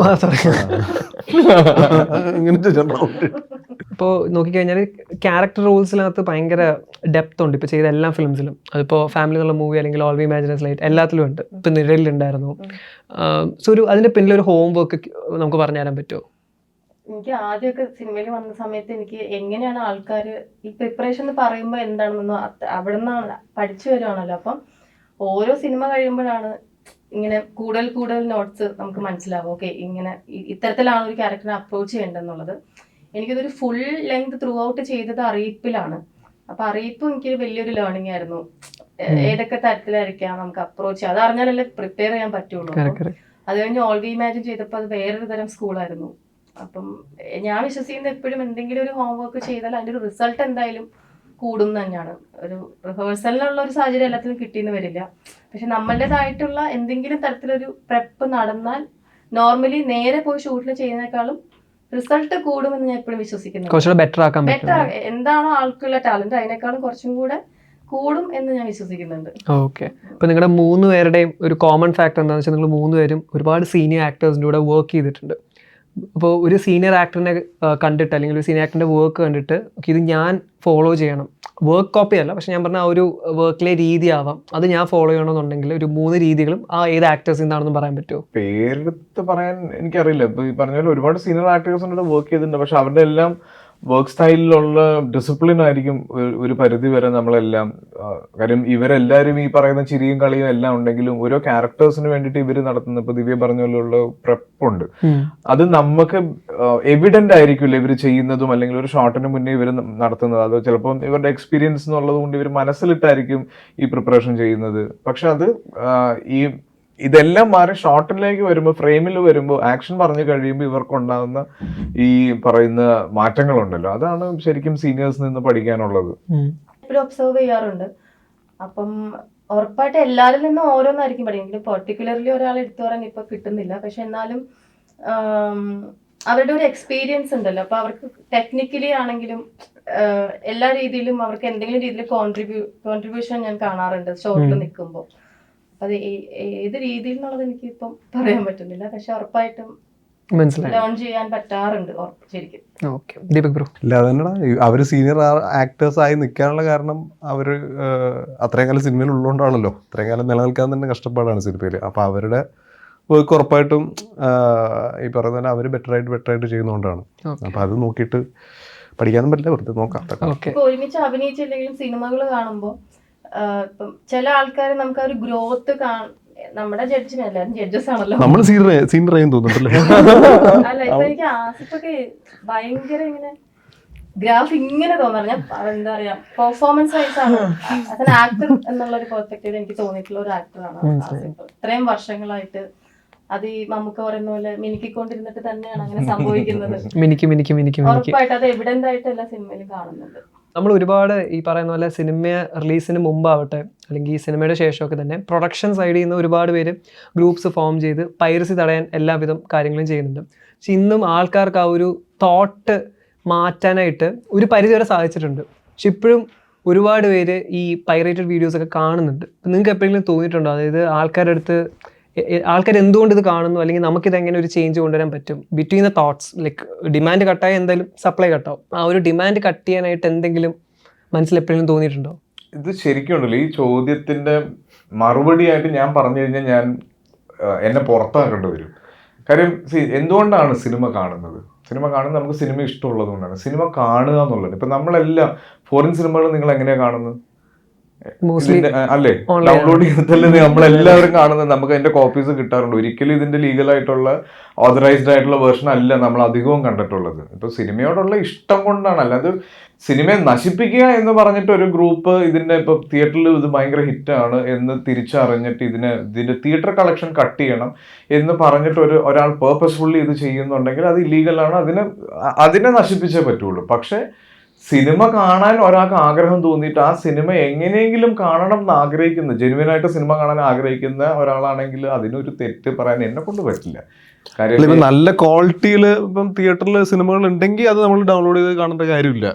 ഇപ്പോൾ നോക്കിക്കഴിഞ്ഞാൽ ക്യാരക്ടർ റോൾസിനകത്ത് ഭയങ്കര ഡെപ്ത് ഉണ്ട്. ഇപ്പോൾ ചെയ്ത എല്ലാ ഫിലിംസിലും അതിപ്പോൾ ഫാമിലി എന്നുള്ള മൂവി അല്ലെങ്കിൽ ഓൾ വി ഇമാജിനസ് ലൈറ്റ് എല്ലാത്തിലും ഉണ്ട്. ഇപ്പം നിഴലിലുണ്ടായിരുന്നു. സോ ഒരു അതിന്റെ പിന്നിൽ ഒരു ഹോം വർക്ക് നമുക്ക് പറഞ്ഞു തരാൻ പറ്റുമോ? എനിക്ക് ആദ്യമൊക്കെ സിനിമയിൽ വന്ന സമയത്ത് എനിക്ക് എങ്ങനെയാണ് ആൾക്കാർ ഈ പ്രിപ്പറേഷൻ എന്ന് പറയുമ്പോൾ എന്താണെന്നൊന്നും അത്ത- അവിടെ നിന്നാണ് പഠിച്ചു വരുവാണല്ലോ. അപ്പം ഓരോ സിനിമ കഴിയുമ്പോഴാണ് ഇങ്ങനെ കൂടുതൽ കൂടുതൽ നോട്ട്സ് നമുക്ക് മനസ്സിലാവും ഓക്കെ ഇങ്ങനെ ഇത്തരത്തിലാണ് ഒരു ക്യാരക്ടറിനെ അപ്രോച്ച് ചെയ്യേണ്ടതെന്നുള്ളത്. എനിക്കിതൊരു ഫുൾ ലെങ്ത് ത്രൂ ഔട്ട് ചെയ്തത് അറിയിപ്പിലാണ്. അപ്പൊ അറിയിപ്പ് എനിക്ക് വലിയൊരു ലേണിംഗ് ആയിരുന്നു. ഏതൊക്കെ തരത്തിലായിരിക്കാം നമുക്ക് അപ്രോച്ച് അത് അറിഞ്ഞാലല്ലേ പ്രിപ്പയർ ചെയ്യാൻ പറ്റുള്ളൂ. അത് കഴിഞ്ഞ് ഓൾ വി ഇമാജിൻ ചെയ്തപ്പോൾ അത് വേറൊരു തരം സ്കൂളായിരുന്നു അപ്പം ഞാൻ വിശ്വസിക്കുന്നത് എപ്പോഴും എന്തെങ്കിലും ഒരു ഹോംവർക്ക് ചെയ്താൽ അതിന്റെ ഒരു റിസൾട്ട് എന്തായാലും കൂടും തന്നെയാണ്. ഒരു റിഹേഴ്സലിനുള്ള ഒരു സാഹചര്യം എല്ലാത്തിനും കിട്ടിയെന്ന് വരില്ല. പക്ഷെ നമ്മളുടേതായിട്ടുള്ള എന്തെങ്കിലും തരത്തിലൊരു പ്രെപ്പ് നടന്നാൽ നോർമലി നേരെ പോയി ഷൂട്ടിൽ ചെയ്യുന്നതിനേക്കാളും റിസൾട്ട് കൂടുമെന്ന് ഞാൻ എപ്പോഴും വിശ്വസിക്കുന്നു കുറച്ചുകൂടെ ബെറ്റർ ആക്കാൻ ബെറ്റർ എന്താണോ ആൾക്കുള്ള ടാലന്റ് അതിനേക്കാളും കുറച്ചും കൂടെ കൂടും എന്ന് ഞാൻ വിശ്വസിക്കുന്നുണ്ട്. ഓക്കെ അപ്പോൾ നിങ്ങളുടെ മൂന്ന് പേരുടെയും ഒരു കോമൺ ഫാക്ടർ എന്താണെന്ന് വെച്ചാൽ നിങ്ങൾ മൂന്ന് പേരും ഒരുപാട് സീനിയർ ആക്ടേഴ്സിന്റെ കൂടെ വർക്ക് ചെയ്തിട്ടുണ്ട്. അപ്പോൾ ഒരു സീനിയർ ആക്ടറിനെ കണ്ടിട്ട് അല്ലെങ്കിൽ ഒരു സീനിയർ ആക്ടറിന്റെ വർക്ക് കണ്ടിട്ട് ഇത് ഞാൻ ഫോളോ ചെയ്യണം. വർക്ക് കോപ്പി അല്ല പക്ഷെ ഞാൻ പറഞ്ഞ ആ ഒരു വർക്കിലെ രീതി ആവാം. അത് ഞാൻ ഫോളോ ചെയ്യണമെന്നുണ്ടെങ്കിൽ ഒരു മൂന്ന് രീതികളും ആ ഏത് ആക്ടേഴ്സ് എന്താണെന്ന് പറയാൻ പറ്റുമോ? പേരെടുത്ത് പറയാൻ എനിക്കറിയില്ല. ഇപ്പൊ ഈ പറഞ്ഞ പോലെ ഒരുപാട് സീനിയർ ആക്ടേഴ്സിനോട് വർക്ക് ചെയ്തിട്ടുണ്ട്. പക്ഷെ അവരുടെ എല്ലാം വർക്ക് സ്റ്റൈലിലുള്ള ഡിസിപ്ലിൻ ആയിരിക്കും ഒരു- പരിധി വരെ നമ്മളെല്ലാം കാര്യം ഇവരെല്ലാവരും ഈ പറയുന്ന ചിരിയും കളിയും എല്ലാം ഉണ്ടെങ്കിലും ഓരോ ക്യാരക്ടേഴ്സിന് വേണ്ടിയിട്ട് ഇവർ നടത്തുന്ന ഇപ്പൊ ദിവ്യ പറഞ്ഞ പോലെയുള്ള പ്രപ്പുണ്ട് അത് നമുക്ക് എവിഡന്റ് ആയിരിക്കില്ല ഇവർ ചെയ്യുന്നതും അല്ലെങ്കിൽ ഒരു ഷോട്ടിന് മുന്നേ ഇവർ നടത്തുന്നത്. അത് ചിലപ്പം ഇവരുടെ എക്സ്പീരിയൻസ് എന്നുള്ളത് കൊണ്ട് ഇവർ മനസ്സിലിട്ടായിരിക്കും ഈ പ്രിപ്പറേഷൻ ചെയ്യുന്നത്. പക്ഷെ അത് ഈ ഇതെല്ലാം മാറി ഷോട്ടിലേക്ക് വരുമ്പോൾ ഫ്രെയിമിൽ വരുമ്പോൾ ആക്ഷൻ പറഞ്ഞു കഴിയുമ്പോൾ ഇവർക്കുണ്ടാകുന്ന ഈ പറയുന്ന മാറ്റങ്ങളുണ്ടല്ലോ. അതാണ് ശരിക്കും സീനിയേഴ്സ് നിന്ന് പഠിക്കാനുള്ളത്. എപ്പോഴും ഒബ്സർവ് ചെയ്യാറുണ്ട്. അപ്പം ഉറപ്പായിട്ട് എല്ലാവരിൽ നിന്നും ഓരോന്നായിരിക്കും പഠിക്കുന്നത്. പെർട്ടിക്കുലർലി ഒരാൾ എടുത്തു പറയാൻ ഇപ്പൊ കിട്ടുന്നില്ല. പക്ഷെ എന്നാലും അവരുടെ ഒരു എക്സ്പീരിയൻസ് ഉണ്ടല്ലോ. അപ്പൊ അവർക്ക് ടെക്നിക്കലി ആണെങ്കിലും എല്ലാ രീതിയിലും അവർക്ക് എന്തെങ്കിലും രീതിയിൽ കോൺട്രിബ്യൂ കോൺട്രിബ്യൂഷൻ ഞാൻ കാണാറുണ്ട്. ഷോർട്ടിൽ നിൽക്കുമ്പോൾ അത് ഏത് രീതിയിൽ എന്നുള്ളത് എനിക്ക് ഇപ്പം പറയാൻ പറ്റുന്നില്ല. പക്ഷെ ഉറപ്പായിട്ടും മനസ്സിലായി. ലേൺ ചെയ്യാൻ പറ്റാറുണ്ട് ഉറപ്പ് ശരിക്കും. ദീപക് ബ്രോ. ഇല്ല അതന്നെടാ അവർ സീനിയർ ആക്ടേഴ്സ് ആയി നിൽക്കാനുള്ള കാരണം അവർ അത്രയും കാലം സിനിമയിൽ ഉള്ളതുകൊണ്ടാണല്ലോ അത്രയും കാലം നിലനിൽക്കാൻ തന്നെ കഷ്ടപ്പാടാണ് സിനിമയിൽ അപ്പൊ അവരുടെ വർക്ക് ഉറപ്പായിട്ടും ഈ പറയുന്ന പോലെ അവർ ബെറ്റർ ആയിട്ട് ബെറ്റർ ആയിട്ട് ചെയ്യുന്നതുകൊണ്ടാണ് അപ്പൊ അപ്പോൾ അത് നോക്കിയിട്ട് പഠിക്കാനും പറ്റില്ല വെറുതെ നോക്കാം. ഒരുമിച്ച് അഭിനയിച്ചില്ലെങ്കിലും സിനിമകൾ കാണുമ്പോൾ ഇപ്പം ചില ആൾക്കാർ നമുക്ക് ആ ഒരു ഗ്രോത്ത് കാണും നമ്മുടെ ജഡ്ജിന് എല്ലാരും ജഡ്ജസ് ആണല്ലോ. നമ്മൾ സീനിയർ സീനിയർ ആയി തോന്നുന്നുണ്ടല്ലേ അല്ല ഇപ്പൊ എനിക്ക് ആസിഫൊക്കെ ഭയങ്കര ഇങ്ങനെ ഗ്രാഫ് ഇങ്ങനെ തോന്നാറ് ഞാൻ എന്താ പറയാ പെർഫോമൻസ് വൈസ് ആണ്. ആസ് ആൻ ആക്ടർ എന്നുള്ള ഒരു പെർസ്പെക്റ്റീവ് എനിക്ക് തോന്നിയിട്ടുള്ള ഒരു ആക്ടറാണ് ആസിഫ്. ഇത്രയും വർഷങ്ങളായിട്ട് അത് ഈ നമുക്ക് പറയുന്ന പോലെ മിനുക്കിക്കൊണ്ടിരുന്നിട്ട് തന്നെയാണ് അങ്ങനെ സംഭവിക്കുന്നത്. മിനിക്ക് മിനിക്ക് മിനിക്ക് മിനിക്ക്. ഉറപ്പായിട്ട് അത് എവിഡന്റ് ആയിട്ട് എല്ലാ സിനിമയിലും കാണുന്നുണ്ട് നമ്മൾ ഒരുപാട് ഈ പറയുന്ന പോലെ സിനിമ റിലീസിന് മുമ്പാവട്ടെ അല്ലെങ്കിൽ ഈ സിനിമയുടെ ശേഷമൊക്കെ തന്നെ പ്രൊഡക്ഷൻ സൈഡിൽ നിന്ന് ഒരുപാട് പേര് ഗ്രൂപ്പ്സ് ഫോം ചെയ്ത് പൈറസി തടയാൻ എല്ലാവിധം കാര്യങ്ങളും ചെയ്യുന്നുണ്ട്. പക്ഷെ ഇന്നും ആൾക്കാർക്ക് ആ ഒരു തോട്ട് മാറ്റാനായിട്ട് ഒരു പരിധി വരെ സാധിച്ചിട്ടുണ്ട്. പക്ഷെ ഇപ്പോഴും ഒരുപാട് പേര് ഈ പൈറേറ്റഡ് വീഡിയോസൊക്കെ കാണുന്നുണ്ട്. നിങ്ങൾക്ക് എപ്പോഴെങ്കിലും തോന്നിയിട്ടുണ്ടോ? അതായത് ആൾക്കാരുടെ അടുത്ത് ആൾക്കാർ എന്തുകൊണ്ട് ഇത് കാണുന്നു? അല്ലെങ്കിൽ നമുക്കിത് എങ്ങനെ ഒരു ചേഞ്ച് കൊണ്ടുവരാൻ പറ്റും? Between the thoughts like demand കട്ടായ എന്തായാലും സപ്ലൈ കട്ടാവും ആ ഒരു ഡിമാൻഡ് കട്ട് ചെയ്യാനായിട്ട് എന്തെങ്കിലും മനസ്സിൽ എപ്പോഴെങ്കിലും തോന്നിയിട്ടുണ്ടോ? ഇത് ശരിക്കും ഉണ്ടല്ലോ. ഈ ചോദ്യത്തിന്റെ മറുപടിയായിട്ട് ഞാൻ പറഞ്ഞു കഴിഞ്ഞാൽ ഞാൻ എന്നെ പുറത്താക്കേണ്ടി വരും. കാര്യം എന്തുകൊണ്ടാണ് സിനിമ കാണുന്നത്? സിനിമ കാണുന്നത് നമുക്ക് സിനിമ ഇഷ്ടമുള്ളത് കൊണ്ടാണ് സിനിമ കാണുക എന്നുള്ളത്. ഇപ്പം നമ്മളെല്ലാം ഫോറിൻ സിനിമകൾ നിങ്ങൾ എങ്ങനെയാണ് കാണുന്നത്? അല്ലേ? ഡൗൺലോഡ് ചെയ്തിട്ടല്ലേ നമ്മളെല്ലാവരും കാണുന്നത്? നമുക്ക് അതിന്റെ കോപ്പീസ് കിട്ടാറുണ്ട്. ഒരിക്കലും ഇതിന്റെ ലീഗൽ ആയിട്ടുള്ള ഓതറൈസ്ഡ് ആയിട്ടുള്ള വേർഷൻ അല്ല നമ്മൾ അധികവും കണ്ടിട്ടുള്ളത്. ഇപ്പൊ സിനിമയോടുള്ള ഇഷ്ടം കൊണ്ടാണ്. അല്ലാതെ സിനിമയെ നശിപ്പിക്കുക എന്ന് പറഞ്ഞിട്ട് ഒരു ഗ്രൂപ്പ് ഇതിന്റെ ഇപ്പൊ തിയേറ്ററിൽ ഇത് ഭയങ്കര ഹിറ്റാണ് എന്ന് തിരിച്ചറിഞ്ഞിട്ട് ഇതിന് ഇതിന്റെ തിയേറ്റർ കളക്ഷൻ കട്ട് ചെയ്യണം എന്ന് പറഞ്ഞിട്ട് ഒരു ഒരാൾ പേർപ്പസ്ഫുള്ളി ഇത് ചെയ്യുന്നുണ്ടെങ്കിൽ അത് ഇല്ലീഗലാണ് അതിനെ അതിനെ നശിപ്പിച്ചേ പറ്റുള്ളൂ. പക്ഷെ സിനിമ കാണാൻ ഒരാൾക്ക് ആഗ്രഹം തോന്നിയിട്ട് ആ സിനിമ എങ്ങനെയെങ്കിലും കാണണം എന്ന് ആഗ്രഹിക്കുന്ന ജെനുവിൻ ആയിട്ട് സിനിമ കാണാൻ ആഗ്രഹിക്കുന്ന ഒരാളാണെങ്കിൽ അതിനൊരു തെറ്റ് പറയാൻ എന്നെ കൊണ്ട് പറ്റില്ല. കാര്യം നല്ല ക്വാളിറ്റിയിൽ ഇപ്പം തിയേറ്ററിൽ സിനിമകൾ ഉണ്ടെങ്കിൽ അത് നമ്മൾ ഡൗൺലോഡ് ചെയ്ത് കാണേണ്ട കാര്യമില്ല.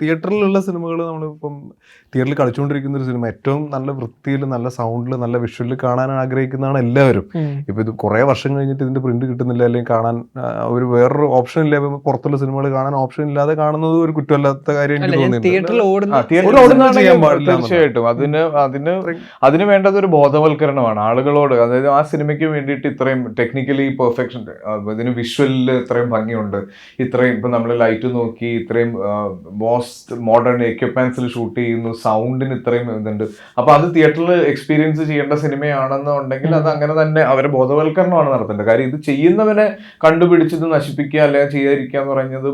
തിയേറ്ററിലുള്ള സിനിമകൾ നമ്മളിപ്പം തിയേറ്ററിൽ കളിച്ചുകൊണ്ടിരിക്കുന്ന ഒരു സിനിമ ഏറ്റവും നല്ല വൃത്തിയിൽ നല്ല സൗണ്ടിൽ നല്ല വിഷ്വലിൽ കാണാൻ ആഗ്രഹിക്കുന്നതാണ് എല്ലാവരും. ഇപ്പൊ ഇത് കുറെ വർഷം കഴിഞ്ഞിട്ട് ഇതിന്റെ പ്രിന്റ് കിട്ടുന്നില്ല അല്ലെങ്കിൽ കാണാൻ ഒരു വേറൊരു ഓപ്ഷൻ ഇല്ല. ഇപ്പൊ പുറത്തുള്ള സിനിമകൾ കാണാൻ ഓപ്ഷൻ ഇല്ലാതെ കാണുന്നത് ഒരു കുറ്റമല്ലാത്ത കാര്യം എനിക്ക് എന്നുള്ളതാണ്. തീർച്ചയായിട്ടും അതിന് അതിന് അതിന് വേണ്ടത് ഒരു ബോധവൽക്കരണമാണ് ആളുകളോട്. അതായത് ആ സിനിമയ്ക്ക് വേണ്ടിയിട്ട് ഇത്രയും ടെക്നിക്കലി പെർഫെക്റ്റ് പെർഫെക്ഷൻ ഇതിന് വിഷ്വലിൽ ഇത്രയും ഭംഗിയുണ്ട്. ഇത്രയും ഇപ്പൊ നമ്മൾ ലൈറ്റ് നോക്കി ഇത്രയും മോസ്റ്റ് മോഡേൺ എക്യുപ്മെന്റ്സിൽ ഷൂട്ട് ചെയ്യുന്നു. സൗണ്ടിന് ഇത്രയും ഇതുണ്ട്. അപ്പൊ അത് തിയേറ്ററിൽ എക്സ്പീരിയൻസ് ചെയ്യേണ്ട സിനിമയാണെന്നുണ്ടെങ്കിൽ അത് അങ്ങനെ തന്നെ അവരെ ബോധവൽക്കരണമാണ് നടത്തേണ്ടത്. കാര്യം ഇത് ചെയ്യുന്നവനെ കണ്ടുപിടിച്ചത് നശിപ്പിക്കുക അല്ലെങ്കിൽ ചെയ്യാതിരിക്കുക എന്ന് പറയുന്നത്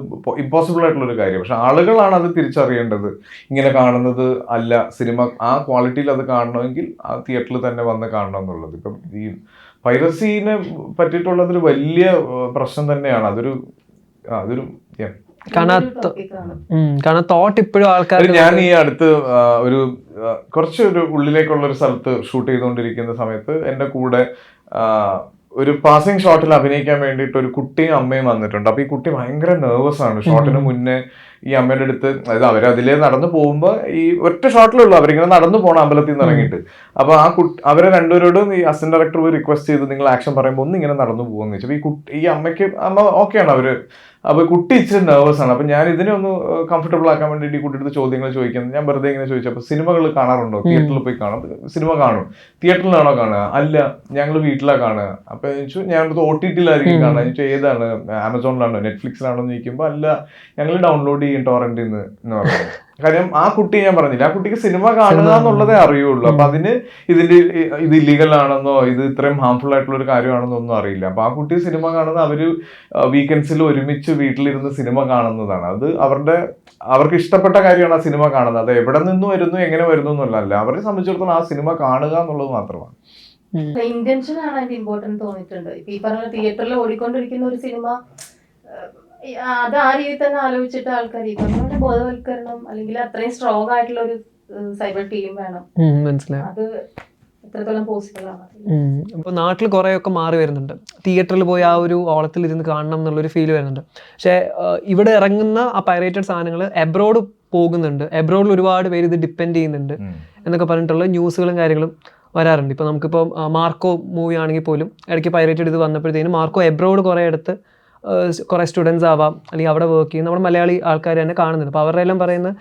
ഇമ്പോസിബിൾ ആയിട്ടുള്ള ഒരു കാര്യം. പക്ഷെ ആളുകളാണ് അത് തിരിച്ചറിയേണ്ടത്. ഇങ്ങനെ കാണുന്നത് അല്ല സിനിമ ആ ക്വാളിറ്റിയിൽ അത് കാണണമെങ്കിൽ ആ തിയേറ്ററിൽ തന്നെ വന്ന് കാണണം എന്നുള്ളത്. ഇപ്പം ഈ പൈറസീനെ പറ്റിയിട്ടുള്ളതൊരു വലിയ പ്രശ്നം തന്നെയാണ്. അതൊരു അതൊരു കാരണം തോട്ട് ഇപ്പോഴും ആൾക്കാർ ഞാൻ ഈ അടുത്ത് ഒരു കുറച്ച് ഒരു ഉള്ളിലേക്കുള്ള ഒരു സ്ഥലത്ത് ഷൂട്ട് ചെയ്തുകൊണ്ടിരിക്കുന്ന സമയത്ത് എന്റെ കൂടെ ഒരു പാസിംഗ് ഷോട്ടിൽ അഭിനയിക്കാൻ വേണ്ടിയിട്ട് ഒരു കുട്ടിയും അമ്മയും വന്നിട്ടുണ്ട്. അപ്പൊ ഈ കുട്ടി ഭയങ്കര നെർവസ് ആണ്. ഷോട്ടിന് മുന്നേ ഈ അമ്മയുടെ അടുത്ത് അതായത് അവർ അതിലേ നടന്നു പോകുമ്പോൾ ഈ ഒറ്റ ഷോട്ടിലുള്ളൂ അവരിങ്ങനെ നടന്നു പോകണം അമ്പലത്തിൽ നിന്ന് ഇറങ്ങിയിട്ട്. അപ്പോൾ ആ കുട്ടി അവരെ രണ്ടുപേരോടും ഈ അസിസ്റ്റന്റ് ഡയറക്ടർ പോയി റിക്വസ്റ്റ് ചെയ്ത് നിങ്ങൾ ആക്ഷൻ പറയുമ്പോൾ ഒന്ന് ഇങ്ങനെ നടന്നു പോകുമെന്ന് വെച്ചാൽ ഈ കുട്ടി ഈ അമ്മയ്ക്ക് അമ്മ ഓക്കെയാണ് അവർ അപ്പൊ കുട്ടി ഇച്ചിരി നെർവസ് ആണ്. അപ്പൊ ഞാൻ ഇതിനെ ഒന്ന് കംഫർട്ടബിൾ ആക്കാൻ വേണ്ടിയിട്ട് ഈ കുട്ടിയുടെ ചോദ്യങ്ങൾ ചോദിക്കുന്നത് ഞാൻ വെറുതെ ഇങ്ങനെ ചോദിച്ചു അപ്പൊ സിനിമകൾ കാണാറുണ്ടോ? തിയേറ്ററിൽ പോയി കാണും. സിനിമ കാണും. തിയേറ്ററിലാണോ കാണുക? അല്ല. ഞങ്ങൾ വീട്ടിലാണ് കാണുക. അപ്പൊ ഞാൻ ചോദിച്ചു ഞാൻ ഒ ടി ടിയിലായിരിക്കും കാണുക. ചോദിച്ചു, ഏതാണ്? ആമസോണിലാണോ നെറ്റ്ഫ്ലിക്സിലാണോ എന്ന് ചോദിക്കുമ്പോൾ അല്ല. ഞങ്ങൾ ഡൗൺലോഡ് ചെയ്യും ടോറന്റിൽ നിന്ന് എന്ന് പറഞ്ഞു കാര്യം ആ കുട്ടി ഞാൻ പറഞ്ഞില്ല ആ കുട്ടിക്ക് സിനിമ കാണുക എന്നുള്ളതേ അറിയുള്ളൂ. അപ്പൊ അതിന് ഇതിന്റെ ഇ- ഇത് ഇല്ലീഗൽ ആണെന്നോ ഇത് ഇത്രയും ഹാംഫുൾ ആയിട്ടുള്ള ഒരു കാര്യമാണെന്നോ ഒന്നും അറിയില്ല. അപ്പൊ ആ കുട്ടി സിനിമ കാണുന്നത് അവർ വീക്കെൻഡ്സിൽ ഒരുമിച്ച് വീട്ടിലിരുന്ന് സിനിമ കാണുന്നതാണ്. അത് അവരുടെ അവർക്ക് ഇഷ്ടപ്പെട്ട കാര്യമാണ് ആ സിനിമ കാണുന്നത്. അത് എവിടെ നിന്ന് വരുന്നു എങ്ങനെ വരുന്നു എന്നുള്ളതല്ല. അവരെ സംബന്ധിച്ചിടത്തോളം ആ സിനിമ കാണുക എന്നുള്ളത് മാത്രമാണ്. ഇന്റൻഷൻ ആണ് അതിന്റെ ഇമ്പോർട്ടൻസ് തോന്നിയിട്ടുണ്ട്. ഇപ്പൊ ഈ പറഞ്ഞ തിയേറ്ററിൽ ഓടിക്കൊണ്ടിരിക്കുന്ന ഒരു സിനിമ അത് ആ രീതിയിൽ തന്നെ ആലോചിച്ചിട്ട് ആൾക്കാർ ഈ പറഞ്ഞ ബോധവൽക്കരണം അല്ലെങ്കിൽ അത്രയും സ്ട്രോങ് ആയിട്ടുള്ള ഒരു സൈബർ ടീം വേണം. മനസ്സിലായി. അത് എത്രത്തോളം പോസിബിൾ ആണ്. ഇപ്പോൾ നാട്ടിൽ കുറേയൊക്കെ മാറി വരുന്നുണ്ട്. തിയേറ്ററിൽ പോയി ആ ഒരു ഓളത്തിൽ ഇരുന്ന് കാണണം എന്നുള്ളൊരു ഫീൽ വരുന്നുണ്ട്. പക്ഷേ ഇവിടെ ഇറങ്ങുന്ന ആ പൈറേറ്റഡ് സാധനങ്ങൾ എബ്രോഡ് പോകുന്നുണ്ട്. എബ്രോഡിൽ ഒരുപാട് പേര് ഇത് ഡിപ്പെൻഡ് ചെയ്യുന്നുണ്ട് എന്നൊക്കെ പറഞ്ഞിട്ടുള്ള ന്യൂസുകളും കാര്യങ്ങളും വരാറുണ്ട്. ഇപ്പോൾ നമുക്കിപ്പോൾ ആ, മാർക്കോ മൂവി ആണെങ്കിൽ പോലും ഇടയ്ക്ക് പൈറേറ്റഡ് ഇത് വന്നപ്പോഴത്തേനും മാർക്കോ എബ്രോഡ് കുറേ അടുത്ത് കുറേ സ്റ്റുഡൻസ് ആവാം അല്ലെങ്കിൽ അവിടെ വർക്ക് ചെയ്യുന്ന നമ്മുടെ മലയാളി ആൾക്കാർ തന്നെ കാണുന്നുണ്ട്. അപ്പോൾ അവരുടെ എല്ലാം പറയുന്നത്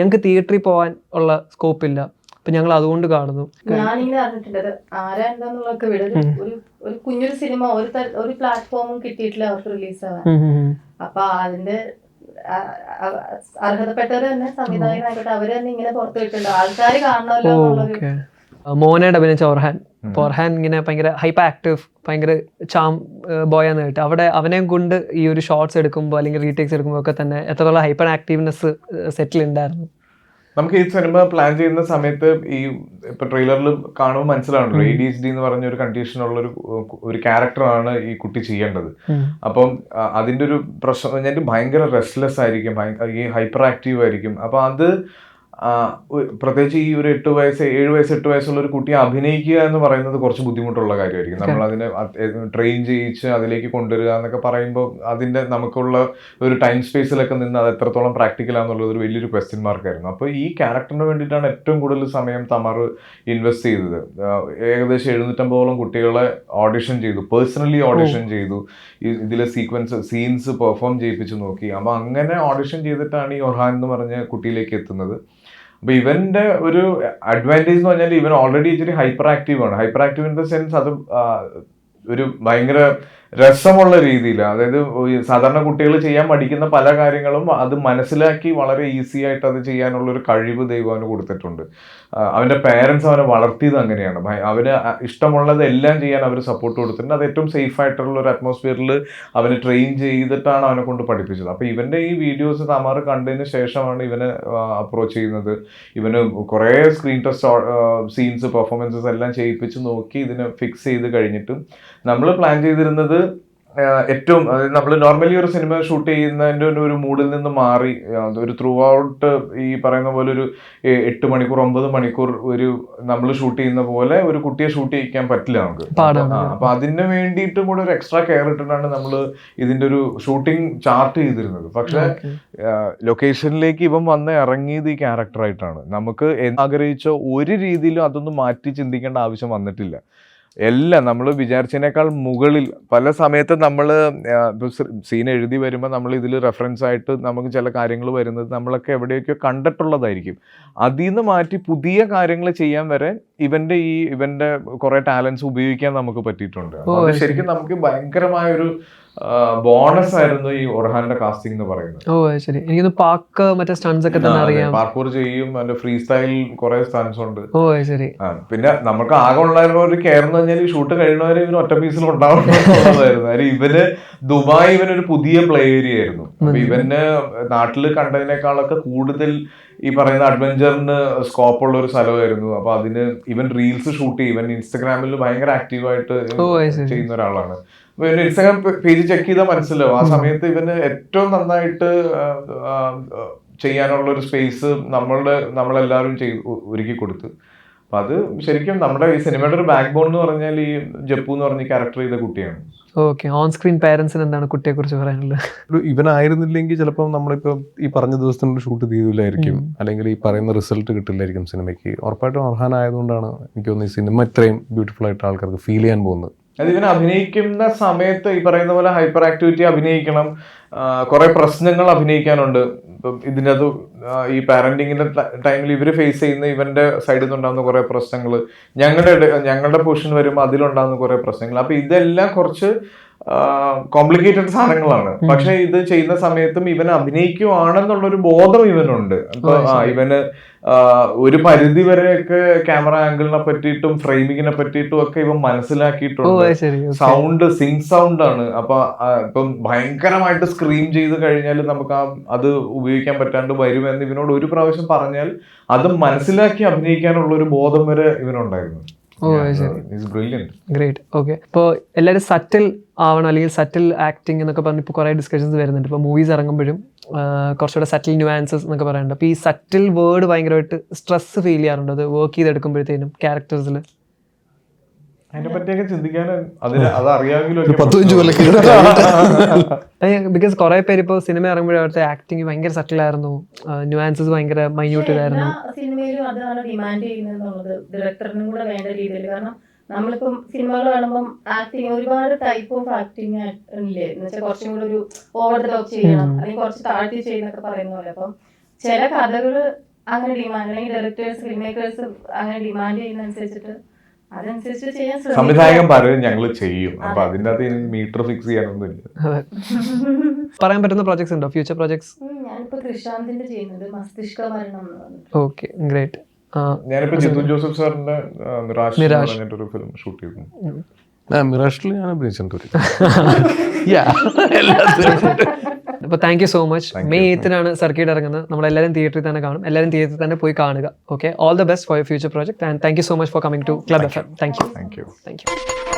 ഞങ്ങൾക്ക് തിയേറ്ററിൽ പോകാൻ ഉള്ള സ്കോപ്പ് ഇല്ല. അപ്പം ഞങ്ങൾ അതുകൊണ്ട് കാണുന്നു. ഞാനിങ്ങനെ അറിഞ്ഞിട്ടുണ്ട് അത് ആരാ എന്താന്നുള്ളതൊക്കെ വിട. ഒരു കുഞ്ഞൊരു സിനിമ ഒരു ഒരു പ്ലാറ്റ്ഫോമും കിട്ടിയിട്ടില്ല അവർക്ക് റിലീസ് ആവാൻ. അപ്പൊ അതിന്റെ അർഹതപ്പെട്ടവർ തന്നെ സംവിധായകനായിക്കോട്ടെ അവർ തന്നെ ഇങ്ങനെ പുറത്തു വിട്ടുണ്ട് ആൾക്കാർ കാണണമല്ലോ എന്നുള്ളൊരു ഓക്കെ മോനയുടെ അഭിനയിച്ച ഒർഹാൻ ഇങ്ങനെ ഭയങ്കര ഹൈപ്പർ ആക്റ്റീവ് ഭയങ്കര ചാം ബോയ് എന്ന് കേട്ട്. അവിടെ അവനെയും കൊണ്ട് ഈ ഒരു ഷോർട്സ് എടുക്കുമ്പോൾ അല്ലെങ്കിൽ റീടേക്സ് എടുക്കുമ്പോൾ ഒക്കെ തന്നെ എത്രത്തോളം ഹൈപ്പർ ആക്റ്റീവ്നെസ് സെറ്റിൽ ഉണ്ടായിരുന്നു നമുക്ക് ഈ സിനിമ പ്ലാൻ ചെയ്യുന്ന സമയത്ത് ഈ ഇപ്പൊ ട്രെയിലറിൽ കാണുമ്പോൾ മനസ്സിലാണല്ലോ എ ഡി എച്ച് ഡി എന്ന് പറഞ്ഞ ഒരു കണ്ടീഷൻ ഉള്ള ഒരു ഒരു ക്യാരക്ടറാണ് ഈ കുട്ടി ചെയ്യേണ്ടത്. അപ്പം അതിന്റെ ഒരു പ്രശ്നം ഞാൻ ഭയങ്കര റെസ്റ്റ്ലെസ് ആയിരിക്കും ഈ ഹൈപ്പർ ആക്റ്റീവ് ആയിരിക്കും. അപ്പൊ അത് പ്രത്യേകിച്ച് ഈ ഒരു എട്ട് വയസ്സ് ഏഴ് വയസ്സ് എട്ട് വയസ്സുള്ള ഒരു കുട്ടിയെ അഭിനയിക്കുക എന്ന് പറയുന്നത് കുറച്ച് ബുദ്ധിമുട്ടുള്ള കാര്യമായിരിക്കും. നമ്മൾ അതിനെ ട്രെയിൻ ചെയ്യിച്ച് അതിലേക്ക് കൊണ്ടുവരിക എന്നൊക്കെ പറയുമ്പോൾ അതിന്റെ നമുക്കുള്ള ഒരു ടൈം സ്പേസിലൊക്കെ നിന്ന് അത് എത്രത്തോളം പ്രാക്ടിക്കൽ ആണെന്നുള്ളത് ഒരു വലിയൊരു ക്വസ്റ്റ്യൻ മാർക്കായിരുന്നു അപ്പോൾ ഈ ക്യാരക്ടറിന് വേണ്ടിയിട്ടാണ് ഏറ്റവും കൂടുതൽ സമയം തമർ ഇൻവെസ്റ്റ് ചെയ്തത്. ഏകദേശം എഴുന്നൂറ്റമ്പതോളം കുട്ടികളെ ഓഡിഷൻ ചെയ്തു പേഴ്സണലി ഓഡിഷൻ ചെയ്തു. ഈ- ഇതിലെ സീക്വൻസ് സീൻസ് പെർഫോം ചെയ്യിപ്പിച്ച് നോക്കി. അപ്പോൾ അങ്ങനെ ഓഡിഷൻ ചെയ്തിട്ടാണ് ഈ ഒർഹാൻ എന്ന് പറഞ്ഞ കുട്ടിയിലേക്ക് എത്തുന്നത്. അപ്പൊ ഇവന്റെ ഒരു അഡ്വാന്റേജ് എന്ന് പറഞ്ഞാൽ ഇവൻ ഓൾറെഡി ഇച്ചിരി ഹൈപ്പർ ആക്റ്റീവ് ആണ്. Hyper active in the sense അത് ഒരു ഭയങ്കര രസമുള്ള രീതിയിൽ അതായത് സാധാരണ കുട്ടികൾ ചെയ്യാൻ പഠിക്കുന്ന പല കാര്യങ്ങളും അത് മനസ്സിലാക്കി വളരെ ഈസി ആയിട്ട് അത് ചെയ്യാനുള്ള ഒരു കഴിവ് ദൈവം അവന് കൊടുത്തിട്ടുണ്ട്. അവന്റെ പേരൻസ് അവനെ വളർത്തിയത് അങ്ങനെയാണ്. അവന് ഇഷ്ടമുള്ളത് എല്ലാം ചെയ്യാൻ അവർ സപ്പോർട്ട് കൊടുത്തിട്ടുണ്ട്. അത് ഏറ്റവും സേഫ് ആയിട്ടുള്ള ഒരു അറ്റ്മോസ്ഫിയറിൽ അവനെ ട്രെയിൻ ചെയ്തിട്ടാണ് അവനെ കൊണ്ട് പഠിപ്പിച്ചത്. അപ്പോൾ ഇവന്റെ ഈ വീഡിയോസ് തമാറ് കണ്ടതിന് ശേഷമാണ് ഇവനെ അപ്രോച്ച് ചെയ്യുന്നത്. ഇവന് കുറേ സ്ക്രീൻ ടെസ്റ്റ് സീൻസ് പെർഫോമൻസസ് എല്ലാം ചെയ്യിപ്പിച്ച് നോക്കി ഇതിനെ ഫിക്സ് ചെയ്ത് കഴിഞ്ഞിട്ടും നമ്മൾ പ്ലാൻ ചെയ്തിരുന്നത് ഏറ്റവും നമ്മൾ നോർമലി ഒരു സിനിമ ഷൂട്ട് ചെയ്യുന്നതിന്റെ ഒരു- മൂഡിൽ നിന്ന് മാറി ഒരു ത്രൂ ഔട്ട് ഈ പറയുന്ന പോലെ ഒരു എട്ട് മണിക്കൂർ ഒമ്പത് മണിക്കൂർ ഒരു നമ്മൾ ഷൂട്ട് ചെയ്യുന്ന പോലെ ഒരു കുട്ടിയെ ഷൂട്ട് ചെയ്യിക്കാൻ പറ്റില്ല നമുക്ക്. അപ്പൊ അതിന് വേണ്ടിയിട്ടും കൂടെ ഒരു എക്സ്ട്രാ കെയർ ഇട്ടിട്ടാണ് നമ്മൾ ഇതിന്റെ ഒരു ഷൂട്ടിംഗ് ചാർട്ട് ചെയ്തിരുന്നത്. പക്ഷെ ലൊക്കേഷനിലേക്ക് ഇവൻ വന്ന് ഇറങ്ങിയത് ഈ ക്യാരക്ടറായിട്ടാണ് നമുക്ക് ആഗ്രഹിച്ച ഒരു രീതിയിലും അതൊന്നും മാറ്റി ചിന്തിക്കേണ്ട ആവശ്യം വന്നിട്ടില്ല. എല്ലാം നമ്മൾ വിചാരിച്ചതിനേക്കാൾ മുകളിൽ പല സമയത്ത് നമ്മൾ സീൻ എഴുതി വരുമ്പോൾ നമ്മൾ ഇതിൽ റെഫറൻസ് ആയിട്ട് നമുക്ക് ചില കാര്യങ്ങൾ വരുന്നത് നമ്മളൊക്കെ എവിടെയൊക്കെയോ കണ്ടിട്ടുള്ളതായിരിക്കും. അതിൽ നിന്ന് മാറ്റി പുതിയ കാര്യങ്ങൾ ചെയ്യാൻ വരെ ഇവന്റെ ഈ ഇവന്റെ കുറേ ടാലൻസ് ഉപയോഗിക്കാൻ നമുക്ക് പറ്റിയിട്ടുണ്ട്. ശരിക്കും നമുക്ക് ഭയങ്കരമായൊരു ബോണസ് ആയിരുന്നു ഈ ഒർഹാന്റെ കാസ്റ്റിംഗ് എന്ന് പറയുന്നത്. ഓ ശരി. എനിക്കൊന്ന് പാക്ക് മറ്റേ സ്റ്റൺസ് ഒക്കെ തന്നെ അറിയാം. പാർക്കൂർ ചെയ്യും അതിന്റെ ഫ്രീ സ്റ്റൈൽ കുറെ സ്റ്റൺസ് ഉണ്ട്. ഓ ശരി. പിന്നെ നമുക്ക് ആകെ ഉണ്ടായിരുന്ന ഒരു കെയർ എന്ന് പറഞ്ഞാൽ ഈ ഷൂട്ട് കഴിയുന്നവരെ ഇവന് ഒറ്റ പീസിൽ ഉണ്ടാവുന്നതായിരുന്നു കാര്യം ഇവന് ദുബായ് ഇവനൊരു പുതിയ പ്ലേ ഏരിയ ആയിരുന്നു. അപ്പൊ ഇവന് നാട്ടിൽ കണ്ടതിനേക്കാളൊക്കെ കൂടുതൽ ഈ പറയുന്ന അഡ്വഞ്ചറിന് സ്കോപ്പ് ഉള്ള ഒരു സ്ഥലമായിരുന്നു. അപ്പൊ അതിന് ഇവൻ റീൽസ് ഷൂട്ട് ചെയ്യും. ഇവൻ ഇൻസ്റ്റഗ്രാമിൽ ഭയങ്കര ആക്റ്റീവായിട്ട് ചെയ്യുന്ന ഒരാളാണ് അപ്പൊ ഇവന്റെ ഇൻസ്റ്റാഗ്രാം പേജ് ചെക്ക് ചെയ്താൽ മനസ്സിലാവും. ആ സമയത്ത് ഇവന് ഏറ്റവും നന്നായിട്ട് ചെയ്യാനുള്ള ഒരു സ്പേസ് നമ്മളുടെ നമ്മളെല്ലാവരും ചെയ്ത് ഒരുക്കി കൊടുത്തു. അപ്പൊ അത് ശരിക്കും നമ്മുടെ ഈ സിനിമയുടെ ഒരു ബാക്ക് ബോൺ എന്ന് പറഞ്ഞാൽ ഈ ജപ്പു എന്ന് പറഞ്ഞ ക്യാരക്ടർ ചെയ്ത കുട്ടിയാണ്. ഓക്കെ ഓൺ സ്ക്രീൻ പാരന്റ്സിന് എന്താണ് കുട്ടിയെ കുറിച്ച് പറയാനുള്ളത്? ഒരു ഇവനായിരുന്നില്ലെങ്കിൽ ചിലപ്പോൾ നമ്മളിപ്പോൾ ഈ പറഞ്ഞ ദിവസത്തിന് ഷൂട്ട് ചെയ്തില്ലായിരിക്കും. അല്ലെങ്കിൽ ഈ പറയുന്ന റിസൾട്ട് കിട്ടില്ലായിരിക്കും സിനിമയ്ക്ക്. ഉറപ്പായിട്ടും അർഹാനായതുകൊണ്ടാണ് എനിക്ക് തോന്നുന്നു ഈ സിനിമ ഇത്രയും ബ്യൂട്ടിഫുൾ ആയിട്ട് ആൾക്കാർക്ക് ഫീൽ ചെയ്യാൻ പോകുന്നത്. അത് ഇവൻ അഭിനയിക്കുന്ന സമയത്ത് ഈ പറയുന്ന പോലെ ഹൈപ്പർ ആക്ടിവിറ്റി അഭിനയിക്കണം കുറെ പ്രശ്നങ്ങൾ അഭിനയിക്കാനുണ്ട്. ഇപ്പം ഇതിനകത്ത് അത് ഈ പാരന്റിങ്ങിന്റെ ടൈമിൽ ഇവർ ഫേസ് ചെയ്യുന്ന ഇവന്റെ സൈഡിൽ നിന്നുണ്ടാകുന്ന കുറെ പ്രശ്നങ്ങൾ ഞങ്ങളുടെ ഞങ്ങളുടെ പൊസിഷൻ വരുമ്പോൾ അതിലുണ്ടാകുന്ന കുറെ പ്രശ്നങ്ങൾ അപ്പൊ ഇതെല്ലാം കുറച്ച് കോംപ്ലിക്കേറ്റഡ് സാധനങ്ങളാണ്. പക്ഷെ ഇത് ചെയ്യുന്ന സമയത്തും ഇവൻ അഭിനയിക്കുവാണെന്നുള്ളൊരു ബോധം ഇവനുണ്ട്. അപ്പൊ ഇവന് ഒരു പരിധി വരെയൊക്കെ ക്യാമറ ആംഗിളിനെ പറ്റിയിട്ടും ഫ്രെയിമിങ്ങിനെ പറ്റിയിട്ടും ഒക്കെ ഇവ മനസ്സിലാക്കിയിട്ടുണ്ട്. സൗണ്ട് സിങ് സൗണ്ട് ആണ്. അപ്പൊ ഇപ്പം ഭയങ്കരമായിട്ട് സ്ക്രീം ചെയ്ത് കഴിഞ്ഞാൽ നമുക്ക് ആ അത് ഉപയോഗിക്കാൻ പറ്റാണ്ട് വരുമെന്ന് ഇവനോട് ഒരു പ്രാവശ്യം പറഞ്ഞാൽ അത് മനസ്സിലാക്കി അഭിനയിക്കാനുള്ള ഒരു ബോധം വരെ ഇവനുണ്ടായിരുന്നു. ഓ ശരി. ബ്രില്യന്റ് ഗ്രേറ്റ് ഓക്കെ ഇപ്പോൾ എല്ലാവരും സറ്റിൽ ആവണം അല്ലെങ്കിൽ സറ്റിൽ ആക്ടിങ് എന്നൊക്കെ പറഞ്ഞ് ഇപ്പോൾ കുറേ ഡിസ്കഷൻസ് വരുന്നുണ്ട്. ഇപ്പോൾ മൂവീസ് ഇറങ്ങുമ്പോഴും കുറച്ചുകൂടെ സറ്റിൽ ന്യൂആൻസസ് എന്നൊക്കെ പറയുന്നുണ്ട്. അപ്പോൾ ഈ സറ്റിൽ വേർഡ് ഭയങ്കരമായിട്ട് സ്ട്രെസ് ഫീൽ ചെയ്യാറുണ്ട്. അത് വർക്ക് ചെയ്തെടുക്കുമ്പോഴത്തേനും ക്യാരക്ടേഴ്സിൽ ചിന്തിക്കാൻ ബിക്കോസ് കുറേ പേര് ഇപ്പോൾ സിനിമ ഇറങ്ങുമ്പോഴും അവിടുത്തെ ആക്ടിങ് ഭയങ്കര സറ്റിലായിരുന്നു ന്യൂആൻസസ് ഭയങ്കര മൈന്യൂട്ട് ആയിരുന്നു എല്ലാ സിനിമയിലും അതാണ് ഡിമാൻഡ് ചെയ്യുന്നത് ഡയറക്ടറിനും കൂടെ വേണ്ട രീതിയിൽ. കാരണം നമ്മളിപ്പം സിനിമകൾ കാണുമ്പം ആക്ടിങ് ഒരുപാട് ടൈപ്പ് ഓഫ് ആക്ടിങ് ഇല്ലേ? എന്ന് വെച്ചാൽ കുറച്ചും കൂടെ ഒരു ഓവർ ദ ടോപ്പ് ചെയ്യണം. അല്ലെങ്കിൽ കുറച്ച് താഴ്ത്തി ചെയ്യുന്നൊക്കെ പറയുന്ന പോലെ. അപ്പം ചില കഥകൾ അങ്ങനെ ഡിമാൻഡ് അല്ലെങ്കിൽ ഡയറക്ടേഴ്സ് ഫിലിം മേക്കേഴ്സ് അങ്ങനെ ഡിമാൻഡ് ചെയ്യുന്ന അനുസരിച്ചിട്ട് അതനുസരിച്ച് ചെയ്യാൻ. സംവിധായകൻ പറയും ഞങ്ങൾ ചെയ്യും. അപ്പൊ അതിന്റെ അകത്ത് മീറ്റർ ഫിക്സ് ചെയ്യാനൊന്നുമില്ല. അതെ. പറയാൻ പറ്റുന്ന പ്രോജക്ട്സ് ഉണ്ടോ? ഫ്യൂച്ചർ പ്രോജക്ട്സ് ഞാനിപ്പോ കൃഷാന്തിന്റെ ചെയ്യുന്നത് മസ്തിഷ്ക മരണം ഓക്കെ ഗ്രേറ്റ് ഞാനിപ്പോ ജിത്തു ജോസഫ് സാറിന്റെ നിരാശ. പറഞ്ഞിട്ടൊരു ഫിലിം ഷൂട്ട് ചെയ്തു മിറാഷിൽ ഞാൻ അഭിനയിച്ചിട്ടുണ്ട് അപ്പോൾ thank you so much May എയ്ത്തിനാണ് Sarkeet ഇറങ്ങുന്നത്. നമ്മളെല്ലാവരും തിയേറ്ററിൽ തന്നെ കാണും. എല്ലാവരും തിയേറ്ററിൽ തന്നെ പോയി കാണുക. Okay all the best for you future project and thank you so much for coming to club F M thank you thank you thank you